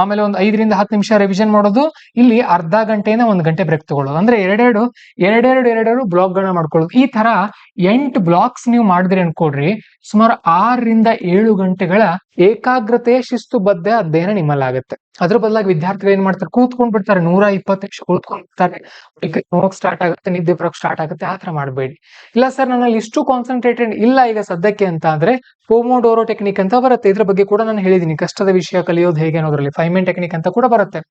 ಆಮೇಲೆ ಒಂದು ಐದರಿಂದ ಹತ್ತು ನಿಮಿಷ ರಿವಿಷನ್ ಮಾಡೋದು, ಇಲ್ಲಿ ಅರ್ಧ ಗಂಟೆಯಿಂದ ಒಂದು ಗಂಟೆ ಬ್ರೇಕ್ ತಗೊಳ್ಳೋದು. ಅಂದ್ರೆ ಎರಡೆರಡು ಎರಡೆರಡು ಎರಡೆರಡು ಬ್ಲಾಕ್ ಗಳನ್ನ ಮಾಡ್ಕೊಳ್ಳೋದು. ಈ ತರ ಎಂಟು ಬ್ಲಾಕ್ಸ್ ನೀವು ಮಾಡಿದ್ರಿ ಅನ್ಕೊಡ್ರಿ ಸುಮಾರು ಆರರಿಂದ ಏಳು ಗಂಟೆಗಳ ಏಕಾಗ್ರತೆಯ ಶಿಸ್ತುಬದ್ಧ ಅಧ್ಯಯನ ನಿಮ್ಮಲ್ಲಾಗುತ್ತೆ. ಅದ್ರ ಬದಲಾಗಿ ವಿದ್ಯಾರ್ಥಿಗಳು ಏನ್ ಮಾಡ್ತಾರೆ? ಕೂತ್ಕೊಂಡ್ ಬಿಡ್ತಾರೆ. ನೂರ ಇಪ್ಪತ್ತು ನಿಮಿಷ ಕೂತ್ಕೊಂಡ್ಬಿಡ್ತಾರೆ ಹೋಗಕ್ ಸ್ಟಾರ್ಟ್ ಆಗುತ್ತೆ, ನಿದ್ದೆ ಬರೋಕ್ ಸ್ಟಾರ್ಟ್ ಆಗುತ್ತೆ. ಆತರ ಮಾಡಬೇಡಿ. ಇಲ್ಲ ಸರ್, ನನ್ನಲ್ಲಿ ಇಷ್ಟು ಕಾನ್ಸಂಟ್ರೇಟೆಡ್ ಇಲ್ಲ ಈಗ ಸದ್ಯಕ್ಕೆ ಅಂತ ಅಂದ್ರೆ ಪೋಮೋಡೋರೋ ಟೆಕ್ನಿಕ್ ಅಂತ ಬರುತ್ತೆ. ಇದ್ರ ಬಗ್ಗೆ ಕೂಡ ನಾನು ಹೇಳಿದೀನಿ. ಕಷ್ಟದ ವಿಷಯ ಕಲಿಯೋದು ಹೇಗೆ ಅನ್ನೋದ್ರಲ್ಲಿ ಫೈಮೆಂಟ್ ಟೆಕ್ನಿಕ್ ಅಂತ ಕೂಡ ಬರುತ್ತೆ.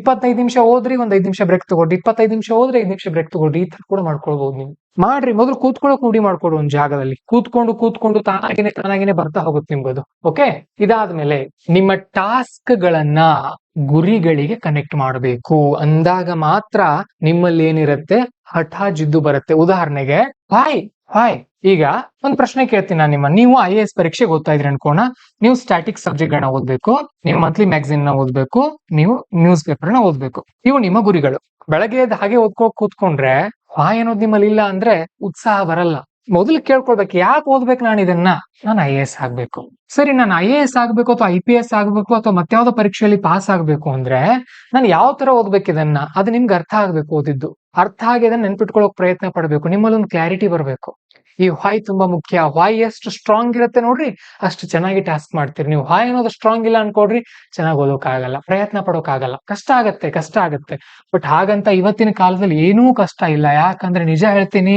ಇಪ್ಪತ್ತೈದು ನಿಮಿಷ ಹೋದ್ರಿ ಒಂದ್ ಐದು ನಿಮಿಷ ಬ್ರೇಕ್ ತಗೊಳ್ಳಿ ಇಪ್ಪತ್ತೈದು ನಿಮಿಷ ಹೋದ್ರೆ ಐದು ನಿಮಿಷ ಬ್ರೇಕ್ ತಗೊಳ್ಳಿ ಈ ತರ ಕೂಡ ಮಾಡ್ಕೊಳ್ಬಹುದು ನೀವು. ಮಾಡ್ರಿ, ಮೊದಲು ಕೂತ್ಕೊಳ್ಳೋಕೆ ರೂಢಿ ಮಾಡ್ಕೊಡು ಒಂದು ಜಾಗದಲ್ಲಿ. ಕೂತ್ಕೊಂಡು ಕೂತ್ಕೊಂಡು ತಾನಾಗಿನೇ ತಾನಾಗಿನೇ ಬರ್ತಾ ಹೋಗುತ್ತೆ ನಿಮ್ಗದು. ಓಕೆ ಇದಾದ್ಮೇಲೆ ನಿಮ್ಮ ಟಾಸ್ಕ್ ಗಳನ್ನ ಗುರಿಗಳಿಗೆ ಕನೆಕ್ಟ್ ಮಾಡಬೇಕು. ಅಂದಾಗ ಮಾತ್ರ ನಿಮ್ಮಲ್ಲಿ ಏನಿರುತ್ತೆ? ಹಠ ಜಿದ್ದು ಬರುತ್ತೆ. ಉದಾಹರಣೆಗೆ ಹಾಯ್ ಹಾಯ್ ಈಗ ಒಂದ್ ಪ್ರಶ್ನೆ ಕೇಳ್ತೀನಿ ನಾನು ನಿಮ್ಮ ನೀವು ಐ ಎ ಎಸ್ ಪರೀಕ್ಷೆಗೆ ಓದ್ತಾ ಇದ್ರಿ ಅನ್ಕೋಣ. ನೀವು ಸ್ಟ್ಯಾಟಿಕ್ ಸಬ್ಜೆಕ್ಟ್ ಗಳನ್ನ ಓದ್ಬೇಕು. ನೀವು ಮಂತ್ಲಿ ಮ್ಯಾಗಝಿನ್ನ ಓದ್ಬೇಕು. ನೀವು ನ್ಯೂಸ್ ಪೇಪರ್ನ ಓದ್ಬೇಕು. ಇವು ನಿಮ್ಮ ಗುರಿಗಳು. ಬೆಳಗ್ಗೆ ಹಾಗೆ ಓದ್ಕೋ, ಕೂತ್ಕೊಂಡ್ರೆ ಹಾಯ್ ಅನ್ನೋದು ನಿಮ್ಮಲ್ಲಿ ಇಲ್ಲ ಅಂದ್ರೆ ಉತ್ಸಾಹ ಬರಲ್ಲ. ಮೊದಲು ಕೇಳ್ಕೊಳ್ಬೇಕು, ಯಾಕೆ ಓದ್ಬೇಕು ನಾನು ಇದನ್ನ? ನಾನು ಐ ಎ ಎಸ್ ಆಗ್ಬೇಕು. ಸರಿ, ನಾನು ಐ ಎ ಎಸ್ ಆಗ್ಬೇಕು ಅಥವಾ ಐ ಪಿ ಎಸ್ ಆಗ್ಬೇಕು ಅಥವಾ ಮತ್ಯಾವ್ದೋ ಪರೀಕ್ಷೆಯಲ್ಲಿ ಪಾಸ್ ಆಗ್ಬೇಕು ಅಂದ್ರೆ ನಾನು ಯಾವ ತರ ಓದ್ಬೇಕು ಇದನ್ನ? ಅದು ನಿಮ್ಗೆ ಅರ್ಥ ಆಗ್ಬೇಕು ಓದಿದ್ದು. ಅರ್ಥ ಆಗಿ ಅದನ್ನ ನೆನ್ಪಿಟ್ಕೊಳ್ಳೋಕ್ ಪ್ರಯತ್ನ ಪಡ್ಬೇಕು. ನಿಮ್ಮಲ್ಲಿ ಒಂದು ಕ್ಲಾರಿಟಿ ಬರಬೇಕು. ಈ ವಾಯ್ ತುಂಬಾ ಮುಖ್ಯ. ವಾಯ್ ಎಷ್ಟು ಸ್ಟ್ರಾಂಗ್ ಇರುತ್ತೆ ನೋಡ್ರಿ, ಅಷ್ಟು ಚೆನ್ನಾಗಿ ಟಾಸ್ಕ್ ಮಾಡ್ತೀರಿ ನೀವು. ವಾಯ್ ಅನ್ನೋದು ಸ್ಟ್ರಾಂಗ್ ಇಲ್ಲ ಅನ್ಕೊಡ್ರಿ ಚೆನ್ನಾಗಿ ಓದೋಕ್ಕಾಗಲ್ಲ ಪ್ರಯತ್ನ ಪಡೋಕ್ಕಾಗಲ್ಲ ಕಷ್ಟ ಆಗತ್ತೆ ಕಷ್ಟ ಆಗತ್ತೆ. ಬಟ್ ಹಾಗಂತ ಇವತ್ತಿನ ಕಾಲದಲ್ಲಿ ಏನೂ ಕಷ್ಟ ಇಲ್ಲ. ಯಾಕಂದ್ರೆ ನಿಜ ಹೇಳ್ತೀನಿ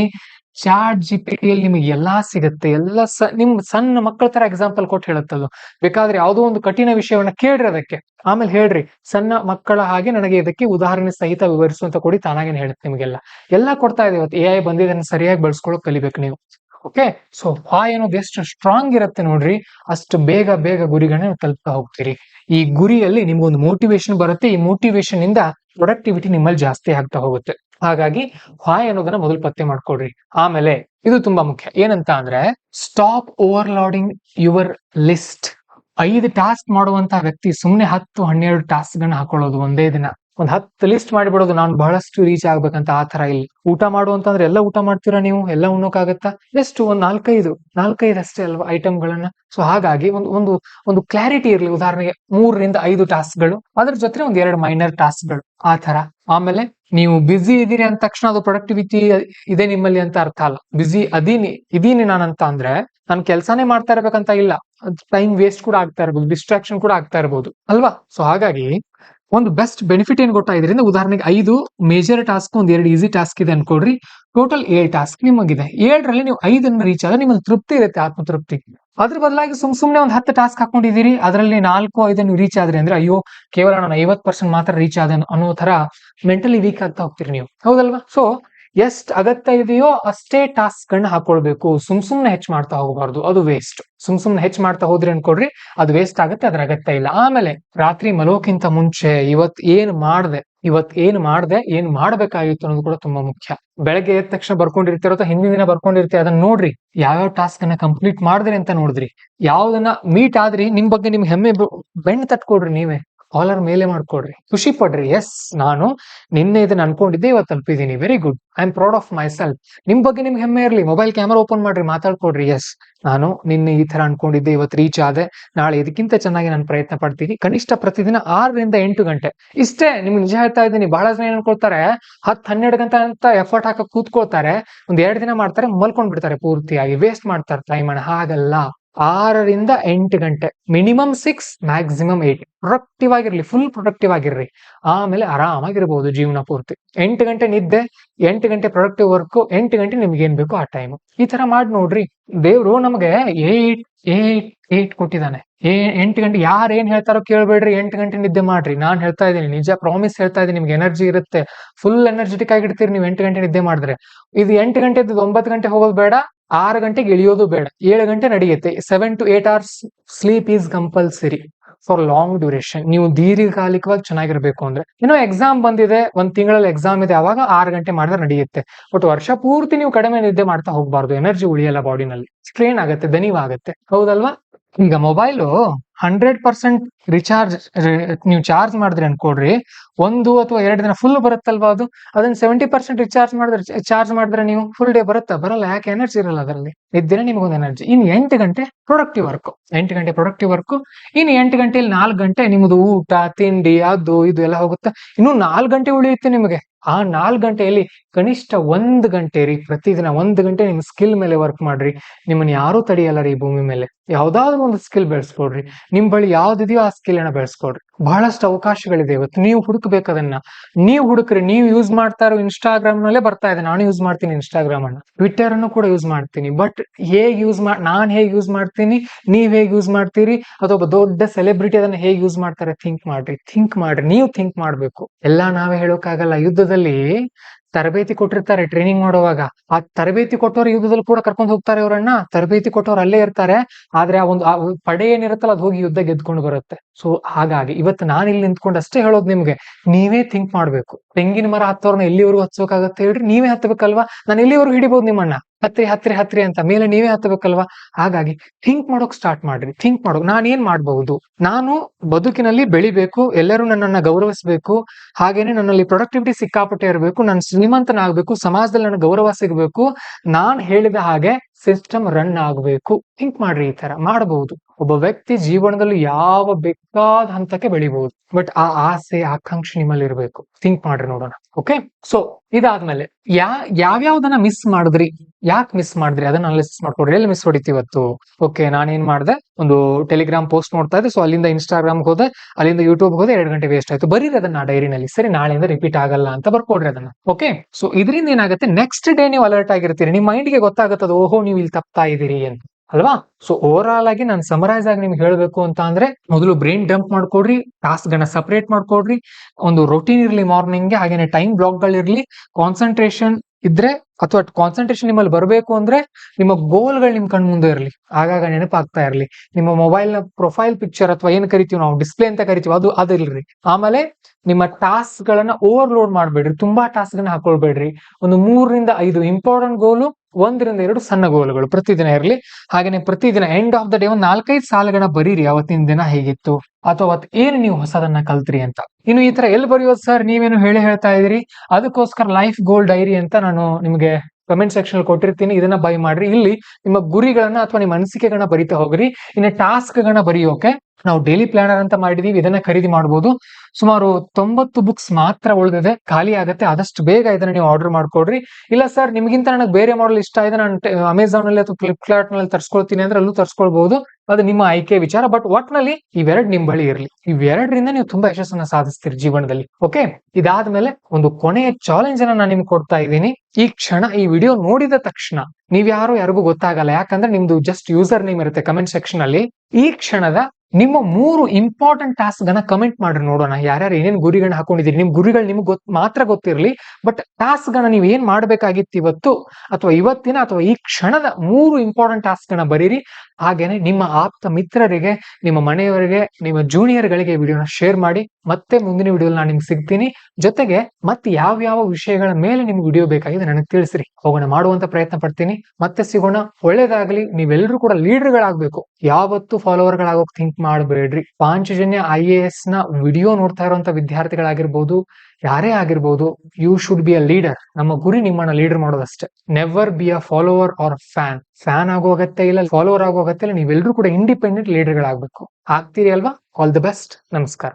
ಚಾಟ್ ಜಿ ಪಿ ಟಿಯಲ್ಲಿ ನಿಮಗೆ ಎಲ್ಲಾ ಸಿಗುತ್ತೆ. ಎಲ್ಲ ಸ, ನಿಮ್ ಸಣ್ಣ ಮಕ್ಕಳ ತರ ಎಕ್ಸಾಂಪಲ್ ಕೊಟ್ಟು ಹೇಳುತ್ತಲ್ಲ ಬೇಕಾದ್ರೆ ಯಾವುದೋ ಒಂದು ಕಠಿಣ ವಿಷಯವನ್ನ ಕೇಳ್ರಿ ಅದಕ್ಕೆ. ಆಮೇಲೆ ಹೇಳ್ರಿ, ಸಣ್ಣ ಮಕ್ಕಳ ಹಾಗೆ ನನಗೆ ಇದಕ್ಕೆ ಉದಾಹರಣೆ ಸಹಿತ ವಿವರಿಸುವಂತ ಕೊಡಿ ತಾನಾಗೇನೆ ಹೇಳುತ್ತೆ ನಿಮಗೆಲ್ಲ. ಎಲ್ಲ ಕೊಡ್ತಾ ಇದೆ ಇವತ್ತು. ಎ ಐ ಬಂದಿದೆ ಸರಿಯಾಗಿ ಬಳಸ್ಕೊಳ್ಳೋಕೆ ಕಲಿಬೇಕು ನೀವು. ಓಕೆ ಸೊ ವಾಯ್ ಅನ್ನೋದು ಎಷ್ಟು ಸ್ಟ್ರಾಂಗ್ ಇರುತ್ತೆ ನೋಡ್ರಿ, ಅಷ್ಟು ಬೇಗ ಬೇಗ ಗುರಿಗಳನ್ನ ತಲುಪ್ತಾ ಹೋಗ್ತೀರಿ. ಈ ಗುರಿಯಲ್ಲಿ ನಿಮ್ಗೊಂದು ಮೋಟಿವೇಶನ್ ಬರುತ್ತೆ. ಈ ಮೋಟಿವೇಶನ್ ಇಂದ ಪ್ರೊಡಕ್ಟಿವಿಟಿ ನಿಮ್ಮಲ್ಲಿ ಜಾಸ್ತಿ ಆಗ್ತಾ ಹೋಗುತ್ತೆ. ಹಾಗಾಗಿ ವಾಯ್ ಅನ್ನೋದನ್ನ ಮೊದಲು ಪತ್ತೆ ಮಾಡ್ಕೊಡ್ರಿ ಆಮೇಲೆ ಇದು ತುಂಬಾ ಮುಖ್ಯ. ಏನಂತ ಅಂದ್ರೆ ಸ್ಟಾಪ್ ಓವರ್ಲೋಡಿಂಗ್ ಯುವರ್ ಲಿಸ್ಟ್ ಐದು ಟಾಸ್ಕ್ ಮಾಡುವಂತ ವ್ಯಕ್ತಿ ಸುಮ್ನೆ ಹತ್ತು, ಹನ್ನೆರಡು ಟಾಸ್ಕ್ ಗಳನ್ನ ಹಾಕೊಳ್ಳೋದು ಒಂದೇ ದಿನ. ಒಂದ್ ಹತ್ತು ಲಿಸ್ಟ್ ಮಾಡಿಬಿಡೋದು ನಾನು ಬಹಳಷ್ಟು ರೀಚ್ ಆಗ್ಬೇಕಂತ ಆ ತರ ಇಲ್ಲ. ಊಟ ಮಾಡುವಂತಂದ್ರೆ ಎಲ್ಲ ಊಟ ಮಾಡ್ತೀರಾ ನೀವು? ಎಲ್ಲ ಉಣ್ಣೋಕಾಗತ್ತಾ? ಎಷ್ಟು ಒಂದ್ ನಾಲ್ಕೈದು ನಾಲ್ಕೈದು ಅಷ್ಟೇ ಅಲ್ವಾ ಐಟಮ್ ಗಳನ್ನ? ಸೊ ಹಾಗಾಗಿ ಒಂದು ಒಂದು ಒಂದು ಕ್ಲಾರಿಟಿ ಇರಲಿ. ಉದಾಹರಣೆಗೆ ಮೂರರಿಂದ ಐದು ಟಾಸ್ಕ್ಗಳು. ಅದ್ರ ಜೊತೆ ಒಂದ್ ಎರಡು ಮೈನರ್ ಟಾಸ್ಕ್ಗಳು. ಆ ತರ ಆಮೇಲೆ ನೀವು ಬ್ಯುಸಿ ಇದೀರಿ ಅಂದ ತಕ್ಷಣ ಅದು ಪ್ರೊಡಕ್ಟಿವಿಟಿ ಇದೆ ನಿಮ್ಮಲ್ಲಿ ಅಂತ ಅರ್ಥ ಅಲ್ಲ. ಬ್ಯುಸಿ ಅದೀನಿ, ಇದೀನಿ ನಾನಂತ ಅಂದ್ರೆ ನಾನು ಕೆಲಸನೇ ಮಾಡ್ತಾ ಇರ್ಬೇಕಂತ ಇಲ್ಲ. ಟೈಮ್ ವೇಸ್ಟ್ ಕೂಡ ಆಗ್ತಾ ಇರ್ಬೋದು ಡಿಸ್ಟ್ರಾಕ್ಷನ್ ಕೂಡ ಆಗ್ತಾ ಇರ್ಬೋದು. ಅಲ್ವಾ? ಸೊ ಹಾಗಾಗಿ ಒಂದು ಬೆಸ್ಟ್ ಬೆನಿಫಿಟ್ ಏನ್ ಗೊತ್ತಾ ಇದರಿಂದ ಉದಾಹರಣೆಗೆ ಐದು ಮೇಜರ್ ಟಾಸ್ಕ್ ಒಂದ್ ಎರಡು ಈಸಿ ಟಾಸ್ಕ್ ಇದೆ ಅನ್ಕೊಡ್ರಿ ಟೋಟಲ್ ಏಳ್ ಟಾಸ್ಕ್ ನಿಮಗಿದೆ. ಏಳರಲ್ಲಿ ನೀವು ಐದನ್ನ ರೀಚ್ ಆದ್ರೆ ನಿಮ್ಮಲ್ಲಿ ತೃಪ್ತಿ ಇರುತ್ತೆ, ಆತ್ಮತೃಪ್ತಿ. ಅದ್ರ ಬದಲಾಗಿ ಸುಮ್ ಸುಮ್ನೆ ಒಂದ್ ಹತ್ತು ಟಾಸ್ಕ್ ಹಾಕೊಂಡಿದ್ದೀರಿ, ಅದರಲ್ಲಿ ನಾಲ್ಕು, ಐದನ್ನು ರೀಚ್ ಆದ್ರೆ ಅಂದ್ರೆ ಅಯ್ಯೋ, ಕೇವಲ ನಾನು ಐವತ್ ಪರ್ಸೆಂಟ್ ಮಾತ್ರ ರೀಚ್ ಆದ ಅನ್ನೋ ತರ ಮೆಂಟಲಿ ವೀಕ್ ಆಗ್ತಾ ಹೋಗ್ತೀರಿ ನೀವು. ಹೌದಲ್ವಾ? ಸೊ ಎಷ್ಟ್ ಅಗತ್ಯ ಇದೆಯೋ ಅಷ್ಟೇ ಟಾಸ್ಕ್ ಗಳನ್ನ ಹಾಕೊಳ್ಬೇಕು. ಸುಮ್ ಸುಮ್ನೆ ಹೆಚ್ಚು ಮಾಡ್ತಾ ಹೋಗಬಾರ್ದು. ಅದು ವೇಸ್ಟ್ ಸುಮ್ ಸುಮ್ನೆ ಹೆಚ್ಚು ಮಾಡ್ತಾ ಹೋದ್ರಿ ಅನ್ಕೊಡ್ರಿ ಅದು ವೇಸ್ಟ್ ಆಗುತ್ತೆ, ಅದ್ರ ಅಗತ್ಯ ಇಲ್ಲ. ಆಮೇಲೆ ರಾತ್ರಿ ಮಲೋಕ್ಕಿಂತ ಮುಂಚೆ ಇವತ್ ಏನ್ ಮಾಡ್ದೆ, ಇವತ್ ಏನ್ ಮಾಡ್ದೆ, ಏನ್ ಮಾಡ್ಬೇಕಾಗಿತ್ತು ಅನ್ನೋದು ಕೂಡ ತುಂಬಾ ಮುಖ್ಯ. ಬೆಳಗ್ಗೆ ಎದ್ದ ತಕ್ಷಣ ಬರ್ಕೊಂಡಿರ್ತಿರೋ ಅಥವಾ ಹಿಂದಿನ ದಿನ ಬರ್ಕೊಂಡಿರ್ತಿ ಅದನ್ನ ನೋಡ್ರಿ. ಯಾವ್ಯಾವ ಟಾಸ್ಕ್ ಅನ್ನ ಕಂಪ್ಲೀಟ್ ಮಾಡಿದ್ರಿ ಅಂತ ನೋಡಿದ್ರಿ. ಯಾವ್ದನ್ನ ಮೀಟ್ ಆದ್ರಿ, ನಿಮ್ ಬಗ್ಗೆ ನಿಮ್ಗೆ ಹೆಮ್ಮೆ ಬೆಣ್ಣ ತಟ್ಕೊಡ್ರಿ ನೀವೇ. ಕಾಲರ್ ಮೇಲೆ ಮಾಡ್ಕೊಡ್ರಿ. ಖುಷಿ ಪಡ್ರಿ. ಎಸ್ ನಾನು ನಿನ್ನೆ ಇದನ್ನ ಅನ್ಕೊಂಡಿದ್ದೆ, ಇವತ್ತು ತಲುಪಿದೀನಿ very good I am proud of myself ನಿಮ್ ಬಗ್ಗೆ ನಿಮ್ಗೆ ಹೆಮ್ಮೆ ಇರ್ಲಿ. ಮೊಬೈಲ್ ಕ್ಯಾಮರಾ ಓಪನ್ ಮಾಡ್ರಿ, ಮಾತಾಡ್ಕೊಡ್ರಿ. ಎಸ್ ನಾನು ನಿನ್ನೆ ಈ ತರ ಅನ್ಕೊಂಡಿದ್ದೆ, ಇವತ್ತು ರೀಚ್ ಆದೆ. ನಾಳೆ ಇದಕ್ಕಿಂತ ಚೆನ್ನಾಗಿ ನಾನು ಪ್ರಯತ್ನ ಪಡ್ತೀನಿ. ಕನಿಷ್ಠ ಪ್ರತಿದಿನ ಆರರಿಂದ ಎಂಟು ಗಂಟೆ. ಇಷ್ಟೇ, ನಿಮ್ಗೆ ನಿಜ ಹೇಳ್ತಾ ಇದ್ದೀನಿ. ಬಹಳ ಜನ ಏನ್ ಅನ್ಕೊಳ್ತಾರೆ, ಹತ್ತು ಹನ್ನೆರಡು ಗಂಟೆ ಅಂತ ಎಫರ್ಟ್ ಹಾಕಕ್ ಕೂತ್ಕೊಳ್ತಾರೆ. ಒಂದ್ ಎರಡು ದಿನ ಮಾಡ್ತಾರೆ ಮಲ್ಕೊಂಡ್ ಬಿಡ್ತಾರೆ ಪೂರ್ತಿಯಾಗಿ. ವೇಸ್ಟ್ ಮಾಡ್ತಾರೆ ಟೈಮ್ ಅನ್ನ. ಹಾಗಲ್ಲ. ಆರರಿಂದ ಎಂಟು ಗಂಟೆ minimum six maximum eight productive ಆಗಿರ್ಲಿ ಫುಲ್ ಪ್ರೊಡಕ್ಟಿವ್ ಆಗಿರ್ರಿ. ಆಮೇಲೆ ಆರಾಮಾಗಿರ್ಬೋದು ಜೀವನ ಪೂರ್ತಿ. ಎಂಟು ಗಂಟೆ ನಿದ್ದೆ, ಎಂಟು ಗಂಟೆ ಪ್ರೊಡಕ್ಟಿವ್ ವರ್ಕ್ ಎಂಟು ಗಂಟೆ ನಿಮ್ಗೆ ಏನ್ ಬೇಕು ಆ ಟೈಮ್ ಈ ತರ ಮಾಡಿ ನೋಡ್ರಿ. ದೇವ್ರು ನಮಗೆ ಏಟ್ ಏಟ್ ಏಟ್ ಕೊಟ್ಟಿದ್ದಾನೆ. ಏ, ಎಂಟು ಗಂಟೆ ಯಾರು ಏನ್ ಹೇಳ್ತಾರೋ ಕೇಳ್ಬೇಡ್ರಿ, ಎಂಟು ಗಂಟೆ ನಿದ್ದೆ ಮಾಡ್ರಿ. ನಾನ್ ಹೇಳ್ತಾ ಇದ್ದೀನಿ, ನಿಜ ಪ್ರಾಮಿಸ್ ಹೇಳ್ತಾ ಇದ್ದೀನಿ, ನಿಮ್ಗೆ ಎನರ್ಜಿ ಇರುತ್ತೆ. ಫುಲ್ ಎನರ್ಜೆಟಿಕ್ ಆಗಿರ್ತೀರಿ, ನೀವು ಎಂಟು ಗಂಟೆ ನಿದ್ದೆ ಮಾಡಿದ್ರೆ. ಇದು ಎಂಟು ಗಂಟೆ ಒಂಬತ್ತು ಗಂಟೆ ಹೋಗೋದು ಬೇಡ. ಆರು ಗಂಟೆಗೆ ಇಳಿಯೋದು ಬೇಡ. ಏಳು ಗಂಟೆ ನಡೆಯುತ್ತೆ. Seven to eight hours sleep is compulsory for long duration ನೀವು ದೀರ್ಘಕಾಲಿಕವಾಗಿ ಚೆನ್ನಾಗಿರ್ಬೇಕು ಅಂದ್ರೆ. ಏನೋ ಎಕ್ಸಾಮ್ ಬಂದಿದೆ, ಒಂದ್ ತಿಂಗಳಲ್ಲಿ ಎಕ್ಸಾಮ್ ಇದೆ, ಅವಾಗ ಆರು ಗಂಟೆ ಮಾಡಿದ್ರೆ ನಡೆಯುತ್ತೆ. ಬಟ್ ವರ್ಷ ಪೂರ್ತಿ ನೀವು ಕಡಿಮೆ ನಿದ್ದೆ ಮಾಡ್ತಾ ಹೋಗ್ಬಾರ್ದು. ಎನರ್ಜಿ ಉಳಿಯಲ್ಲ ಬಾಡಿನಲ್ಲಿ ಸ್ಟ್ರೇನ್ ಆಗುತ್ತೆ ದನಿವಾಗುತ್ತೆ ಹೌದಲ್ವಾ? ಈಗ ಮೊಬೈಲು ಹಂಡ್ರೆಡ್ ಪರ್ಸೆಂಟ್ ರಿಚಾರ್ಜ್ ನೀವು ಚಾರ್ಜ್ ಮಾಡಿದ್ರಿ ಅನ್ಕೊಡ್ರಿ ಒಂದು ಅಥವಾ ಎರಡು ದಿನ ಫುಲ್ ಬರುತ್ತಲ್ವಾ ಅದು? ಅದನ್ನ ಸೆವೆಂಟಿ ಪರ್ಸೆಂಟ್ ರಿಚಾರ್ಜ್ ಮಾಡಿದ್ರೆ ಚಾರ್ಜ್ ಮಾಡಿದ್ರೆ ನೀವು ಫುಲ್ ಡೇ ಬರುತ್ತಾ? ಬರಲ್ಲ, ಯಾಕೆ? ಎನರ್ಜಿ ಇರಲ್ಲ ಅದರಲ್ಲಿ. ಇದ್ದೀರಾ ಒಂದು ಎನರ್ಜಿ ಇನ್ನು ಎಂಟು ಗಂಟೆ ಪ್ರೊಡಕ್ಟಿವ್ ವರ್ಕ್ ಎಂಟು ಗಂಟೆ ಪ್ರೊಡಕ್ಟಿವ್ ವರ್ಕ್ ಇನ್ನು ಎಂಟು ಗಂಟೆಯಲ್ಲಿ ನಾಲ್ಕು ಗಂಟೆ ನಿಮ್ಮದು ಊಟ, ತಿಂಡಿ, ಅದು, ಇದು ಎಲ್ಲ ಹೋಗುತ್ತೆ? ಇನ್ನು ನಾಲ್ಕು ಗಂಟೆ ಉಳಿಯುತ್ತೆ ನಿಮಗೆ. ಆ ನಾಲ್ಕು ಗಂಟೆಯಲ್ಲಿ ಕನಿಷ್ಠ ಒಂದು ಗಂಟೆ ರೀ, ಪ್ರತಿದಿನ ಒಂದು ಗಂಟೆ ನಿಮ್ಮ ಸ್ಕಿಲ್ ಮೇಲೆ ವರ್ಕ್ ಮಾಡ್ರಿ. ನಿಮ್ಮನ್ನ ಯಾರೂ ತಡೆಯಲ್ಲ ರೀ ಭೂಮಿ ಮೇಲೆ. ಯಾವ್ದಾದ್ರು ಒಂದು ಸ್ಕಿಲ್ ಬೆಳೆಸ್ಕೊಡ್ರಿ ನಿಮ್ ಬಳಿ ಯಾವ್ದಿದೆಯೋ ಆ ಸ್ಕಿಲ್ ಅನ್ನ ಬೆಳೆಸ್ಕೊಡ್ರಿ. ಬಹಳಷ್ಟು ಅವಕಾಶಗಳಿದೆ ಇವತ್ತು. ನೀವು ಹುಡುಕ್ಬೇಕದನ್ನ ನೀವು ಹುಡುಕ್ರಿ. ನೀವು ಯೂಸ್ ಮಾಡ್ತಾ ಇರೋ ಇನ್ಸ್ಟಾಗ್ರಾಮ್ ನಲ್ಲೇ ಬರ್ತಾ ಇದೆ. ನಾನು ಯೂಸ್ ಮಾಡ್ತೀನಿ ಇನ್ಸ್ಟಾಗ್ರಾಮ್ ಅನ್ನ. ಟ್ವಿಟರ್ ಅನ್ನು ಕೂಡ ಯೂಸ್ ಮಾಡ್ತೀನಿ. ಬಟ್ ಹೇಗ್ ಯೂಸ್ ಮಾಡ್ ನಾನ್ ಹೇಗ್ ಯೂಸ್ ಮಾಡ್ತೀನಿ? ನೀವ್ ಹೇಗ್ ಯೂಸ್ ಮಾಡ್ತೀರಿ? ಅಥವಾ ದೊಡ್ಡ ಸೆಲೆಬ್ರಿಟಿ ಅದನ್ನ ಹೇಗ್ ಯೂಸ್ ಮಾಡ್ತಾರೆ? ಥಿಂಕ್ ಮಾಡ್ರಿ. ಥಿಂಕ್ ಮಾಡ್ರಿ. ನೀವು ಥಿಂಕ್ ಮಾಡ್ಬೇಕು. ಎಲ್ಲಾ ನಾವೇ ಹೇಳೋಕಾಗಲ್ಲ ಯುದ್ಧದಲ್ಲಿ ತರಬೇತಿ ಕೊಟ್ಟಿರ್ತಾರೆ ಟ್ರೈನಿಂಗ್ ಮಾಡುವಾಗ. ಆ ತರಬೇತಿ ಕೊಟ್ಟವ್ರು ಯುದ್ಧದಲ್ಲಿ ಕೂಡ ಕರ್ಕೊಂಡು ಹೋಗ್ತಾರೆ ಇವರನ್ನ ತರಬೇತಿ ಕೊಟ್ಟವ್ರು ಅಲ್ಲೇ ಇರ್ತಾರೆ. ಆದ್ರೆ ಆ ಒಂದು ಪಡೆ ಏನಿರುತ್ತಲ್ಲ ಅದು ಹೋಗಿ ಯುದ್ಧ ಗೆದ್ಕೊಂಡು ಬರುತ್ತೆ. ಸೊ ಹಾಗಾಗಿ ಇವತ್ತು ನಾನು ಇಲ್ಲಿ ನಿಂತ್ಕೊಂಡು ಅಷ್ಟೇ ಹೇಳೋದು ನಿಮ್ಗೆ. ನೀವೇ ಥಿಂಕ್ ಮಾಡ್ಬೇಕು. ತೆಂಗಿನ ಮರ ಹತ್ತೋರ್ನ ಎಲ್ಲಿವರೆಗೂ ಹಚ್ಚೋಕಾಗತ್ತೆ ಹೇಳ್ರಿ. ನೀವೇ ಹತ್ತಬೇಕಲ್ವಾ ನಾನು ಎಲ್ಲಿವರೆಗೂ ಹಿಡಿಬಹುದು ನಿಮ್ಮನ್ನ? ಹತ್ರಿ ಹತ್ರಿ ಹತ್ರಿ ಅಂತ ಮೇಲೆ ನೀವೇ ಹತ್ತಬೇಕಲ್ವಾ? ಹಾಗಾಗಿ ಥಿಂಕ್ ಮಾಡೋಕ್ ಸ್ಟಾರ್ಟ್ ಮಾಡ್ರಿ. ಥಿಂಕ್ ಮಾಡೋಕ್ ನಾನು ಏನ್ ಮಾಡಬಹುದು? ನಾನು ಬದುಕಿನಲ್ಲಿ ಬೆಳಿಬೇಕು, ಎಲ್ಲರೂ ನನ್ನನ್ನ ಗೌರವಿಸಬೇಕು, ಹಾಗೇನೆ ನನ್ನಲ್ಲಿ ಪ್ರೊಡಕ್ಟಿವಿಟಿ ಸಿಕ್ಕಾಪಟ್ಟೆ ಇರಬೇಕು, ನಾನು ಶ್ರೀಮಂತನಾಗಬೇಕು, ಸಮಾಜದಲ್ಲಿ ನನಗೆ ಗೌರವ ಸಿಗಬೇಕು, ನಾನ್ ಹೇಳಿದ ಹಾಗೆ ಸಿಸ್ಟಮ್ ರನ್ ಆಗಬೇಕು. ಥಿಂಕ್ ಮಾಡ್ರಿ ಈ ತರ. ಮಾಡಬಹುದು. ಒಬ್ಬ ವ್ಯಕ್ತಿ ಜೀವನದಲ್ಲಿ ಯಾವ ಬೇಕಾದ ಹಂತಕ್ಕೆ ಬೆಳಿಬಹುದು ಬಟ್ ಆ ಆಸೆ, ಆಕಾಂಕ್ಷೆ ನಿಮ್ಮಲ್ಲಿ ಇರಬೇಕು. ಥಿಂಕ್ ಮಾಡ್ರಿ ನೋಡೋಣ. ಓಕೆ ಸೊ ಇದಾದ್ಮೇಲೆ ಯಾ, ಯಾವ್ಯಾವ್ದನ್ನ ಮಿಸ್ ಮಾಡಿದ್ರಿ? ಯಾಕೆ ಮಿಸ್ ಮಾಡಿದ್ರಿ? ಅದನ್ನ ಅನಾಲಿಸಿಸ್ ಮಾಡ್ಕೊಡ್ರಿ. ಎಲ್ಲಿ ಮಿಸ್ ಹೊಡಿತಿ ಇವತ್ತು? ಓಕೆ ನಾನೇನ್ ಮಾಡ್ದೆ? ಒಂದು ಟೆಲಿಗ್ರಾಮ್ ಪೋಸ್ಟ್ ನೋಡ್ತಾ ಇದ್ದೆ. ಸೊ ಅಲ್ಲಿಂದ ಇನ್ಸ್ಟಾಗ್ರಾಮ್ ಹೋದೆ. ಅಲ್ಲಿಂದ ಯೂಟ್ಯೂಬ್ ಹೋದೆ. ಎರಡು ಗಂಟೆ ವೇಸ್ಟ್ ಆಯ್ತು. ಬರೀರಿ ಅದನ್ನ ಡೈರಿನಲ್ಲಿ ಸರಿ, ನಾಳೆಯಿಂದ ರಿಪೀಟ್ ಆಗಲ್ಲ ಅಂತ ಬರ್ಕೊಡ್ರಿ ಅದನ್ನ. ಓಕೆ ಸೊ ಇದರಿಂದ ಏನಾಗುತ್ತೆ? ನೆಕ್ಸ್ಟ್ ಡೇ ನೀವು ಅಲರ್ಟ್ ಆಗಿರ್ತೀರಿ. ನಿಮ್ಮ ಮೈಂಡ್ಗೆ ಗೊತ್ತಾಗುತ್ತದೆ, ಓಹೋ ನೀವು ಇಲ್ಲಿ ತಪ್ತಾ ಇದೀರಿ ಅಂತ. ಅಲ್ವಾ? ಸೊ ಓವರ್ ಆಲ್ ಆಗಿ ನಾನು ಸಮರೈಸ್ ಆಗಿ ನಿಮ್ಗೆ ಹೇಳಬೇಕು ಅಂತ ಅಂದ್ರೆ, ಮೊದಲು ಬ್ರೈನ್ ಡಂಪ್ ಮಾಡ್ಕೊಡ್ರಿ ಟಾಸ್ಕ್ ಗಳನ್ನ ಸಪರೇಟ್ ಮಾಡ್ಕೊಡ್ರಿ, ಒಂದು ರೊಟೀನ್ ಇರ್ಲಿ ಮಾರ್ನಿಂಗ್ಗೆ ಹಾಗೇನೆ ಟೈಮ್ ಬ್ಲಾಕ್ ಗಳಿರ್ಲಿ ಕಾನ್ಸಂಟ್ರೇಷನ್ ಇದ್ರೆ, ಅಥವಾ ಕಾನ್ಸಂಟ್ರೇಷನ್ ನಿಮ್ಮಲ್ಲಿ ಬರಬೇಕು ಅಂದ್ರೆ, ನಿಮ್ಮ ಗೋಲ್ಗಳು ನಿಮ್ ಕಣ್ ಮುಂದೆ ಇರಲಿ, ಆಗಾಗ ನೆನಪಾಗ್ತಾ ಇರಲಿ. ನಿಮ್ಮ ಮೊಬೈಲ್ನ ಪ್ರೊಫೈಲ್ ಪಿಕ್ಚರ್ ಅಥವಾ ಏನ್ ಕರಿತೀವಿ ನಾವು ಡಿಸ್ಪ್ಲೇ ಅಂತ ಕರಿತೀವಿ, ಅದು ಅದಿರ್ಲಿ. ಆಮೇಲೆ ನಿಮ್ಮ ಟಾಸ್ಕ್ ಗಳನ್ನ ಓವರ್ಲೋಡ್ ಮಾಡ್ಬೇಡ್ರಿ, ತುಂಬಾ ಟಾಸ್ಕ್ ಗಳನ್ನ ಹಾಕೊಳ್ಬೇಡ್ರಿ. ಒಂದು ಮೂರರಿಂದ ಐದು ಇಂಪಾರ್ಟೆಂಟ್ ಗೋಲು ಒಂದರಿಂದ ಎರಡು ಸಣ್ಣ ಗೋಲುಗಳು ಪ್ರತಿದಿನ ಇರಲಿ. ಹಾಗೇನೆ ಪ್ರತಿದಿನ ಎಂಡ್ ಆಫ್ ದ ಡೇ ಒಂದು ನಾಲ್ಕೈದು ಸಾಲುಗಳನ್ನ ಬರೀರಿ. ಅವತ್ತಿನ ದಿನ ಹೇಗಿತ್ತು? ಅಥವಾ ಏನು ನೀವು ಹೊಸದನ್ನ ಕಲ್ತ್ರಿ ಅಂತ. ಇನ್ನು ಈ ತರ ಎಲ್ಲಿ ಬರೆಯೋದು ಸರ್ ನೀವೇನು ಹೇಳಿ ಹೇಳ್ತಾ ಇದೀರಿ ಅದಕ್ಕೋಸ್ಕರ ಲೈಫ್ ಗೋಲ್ ಡೈರಿ ಅಂತ ನಾನು ನಿಮಗೆ ಕಮೆಂಟ್ ಸೆಕ್ಷನ್ ಕೊಟ್ಟಿರ್ತೀನಿ. ಇದನ್ನ ಬೈ ಮಾಡ್ರಿ. ಇಲ್ಲಿ ನಿಮ್ಮ ಗುರಿಗಳನ್ನ ಅಥವಾ ನಿಮ್ಮ ಅನಿಸಿಕೆಗಳನ್ನ ಬರಿತಾ ಹೋಗ್ರಿ. ಇನ್ನು ಟಾಸ್ಕ್ ಗಳನ್ನ ಬರೆಯೋಕೆ ನಾವು ಡೈಲಿ ಪ್ಲಾನರ್ ಅಂತ ಮಾಡಿದೀವಿ, ಇದನ್ನ ಖರೀದಿ ಮಾಡಬಹುದು ಸುಮಾರು ತೊಂಬತ್ತು ಬುಕ್ಸ್ ಮಾತ್ರ ಉಳಿದಿದೆ, ಖಾಲಿ ಆಗುತ್ತೆ, ಆದಷ್ಟು ಬೇಗ ಇದನ್ನ ನೀವು ಆರ್ಡರ್ ಮಾಡ್ಕೊಡ್ರಿ. ಇಲ್ಲ ಸರ್ ನಿಮ್ಗಿಂತ ನನಗೆ ಬೇರೆ ಮಾಡಲ್ ಇಷ್ಟ ಇದೆ ನಾನು ಅಮೆಝಾನ್ ಅಲ್ಲಿ ಅಥವಾ ಫ್ಲಿಪ್ಕಾರ್ಟ್ನಲ್ಲಿ ತರ್ಸ್ಕೊಳ್ತೀನಿ ಅಂದ್ರೆ ಅಲ್ಲೂ ತರ್ಸ್ಕೊಳ್ಬಹುದು ಅದು ನಿಮ್ಮ ಆಯ್ಕೆ ವಿಚಾರ ಬಟ್ ಒಟ್ನಲ್ಲಿ ಇವೆರಡು ನಿಮ್ ಬಳಿ ಇರಲಿ. ಇವೆರಡರಿಂದ ನೀವು ತುಂಬಾ ಯಶಸ್ಸನ್ನ ಸಾಧಿಸ್ತೀರಿ ಜೀವನದಲ್ಲಿ ಓಕೆ ಇದಾದ್ಮೇಲೆ ಒಂದು ಕೊನೆಯ ಚಾಲೆಂಜ್ ಅನ್ನ ನಾನು ನಿಮ್ಗೆ ಕೊಡ್ತಾ ಇದ್ದೀನಿ. ಈ ಕ್ಷಣ, ಈ ವಿಡಿಯೋ ನೋಡಿದ ತಕ್ಷಣ, ನೀವ್ಯಾರು ಯಾರಿಗೂ ಗೊತ್ತಾಗಲ್ಲ, ಯಾಕಂದ್ರೆ ನಿಮ್ದು ಜಸ್ಟ್ ಯೂಸರ್ ನೇಮ್ ಇರುತ್ತೆ ಕಮೆಂಟ್ ಸೆಕ್ಷನ್ ಅಲ್ಲಿ. ಈ ಕ್ಷಣದ ನಿಮ್ಮ ಮೂರು ಇಂಪಾರ್ಟೆಂಟ್ ಟಾಸ್ಕ್ ಅನ್ನ ಕಮೆಂಟ್ ಮಾಡ್ರಿ ನೋಡೋಣ. ಯಾರ್ಯಾರು ಏನೇನು ಗುರಿಗಳನ್ನ ಹಾಕೊಂಡಿದ್ದೀರಿ, ನಿಮ್ ಗುರಿಗಳು ನಿಮ್ಗೆ ಗೊತ್, ಮಾತ್ರ ಗೊತ್ತಿರಲಿ ಬಟ್ ಟಾಸ್ಕ್ ಗಳನ್ನ ನೀವು ಏನ್ ಮಾಡ್ಬೇಕಾಗಿತ್ತು ಇವತ್ತು, ಅಥವಾ ಇವತ್ತಿನ, ಅಥವಾ ಈ ಕ್ಷಣದ ಮೂರು ಇಂಪಾರ್ಟೆಂಟ್ ಟಾಸ್ಕ್ ಗಳನ್ನ ಬರೀರಿ. ಹಾಗೇನೆ ನಿಮ್ಮ ಆಪ್ತ ಮಿತ್ರರಿಗೆ, ನಿಮ್ಮ ಮನೆಯವರಿಗೆ, ನಿಮ್ಮ ಜೂನಿಯರ್ ಗಳಿಗೆ ವಿಡಿಯೋನ ಶೇರ್ ಮಾಡಿ, ಮತ್ತೆ ಮುಂದಿನ ವಿಡಿಯೋ ನಾನು ನಿಮ್ಗೆ ಸಿಗ್ತೀನಿ. ಜೊತೆಗೆ ಮತ್ತೆ ಯಾವ ಯಾವ ವಿಷಯಗಳ ಮೇಲೆ ನಿಮ್ಗೆ ವಿಡಿಯೋ ಬೇಕಾಗಿದೆ ನನಗೆ ತಿಳಿಸ್ರಿ. ಹೋಗೋಣ ಮಾಡುವಂತ ಪ್ರಯತ್ನ ಪಡ್ತೀನಿ. ಮತ್ತೆ ಸಿಗೋಣ. ಒಳ್ಳೇದಾಗ್ಲಿ. ನೀವೆಲ್ಲರೂ ಕೂಡ ಲೀಡರ್ಗಳಾಗ್ಬೇಕು. ಯಾವತ್ತು ಫಾಲೋವರ್ ಗಳಾಗೋಕ್ ಥಿಂಕ್ ಮಾಡಬೇಡ್ರಿ. ಪಾಂಚಜನ್ಯ ಐ ಎ ಎಸ್ನ ವಿಡಿಯೋ ನೋಡ್ತಾ ಇರುವಂತ ವಿದ್ಯಾರ್ಥಿಗಳಾಗಿರ್ಬೋದು ಯಾರೇ ಆಗಿರ್ಬೋದು you should be a leader ನಮ್ಮ ಗುರಿ ನಿಮ್ಮನ್ನ leader ಮಾಡೋದಷ್ಟೇ. Never be a follower or fan fan ಆಗೋ ಅಗತ್ಯ ಇಲ್ಲ ಫಾಲೋವರ್ ಆಗೋ ಅಗತ್ಯ ಇಲ್ಲ. ನೀವೆಲ್ಲರೂ ಕೂಡ ಇಂಡಿಪೆಂಡೆಂಟ್ ಲೀಡರ್ಗಳಾಗಬೇಕು ಆಗ್ತೀರಿ ಅಲ್ವಾ? ಆಲ್ ದಿ ಬೆಸ್ಟ್ ನಮಸ್ಕಾರ.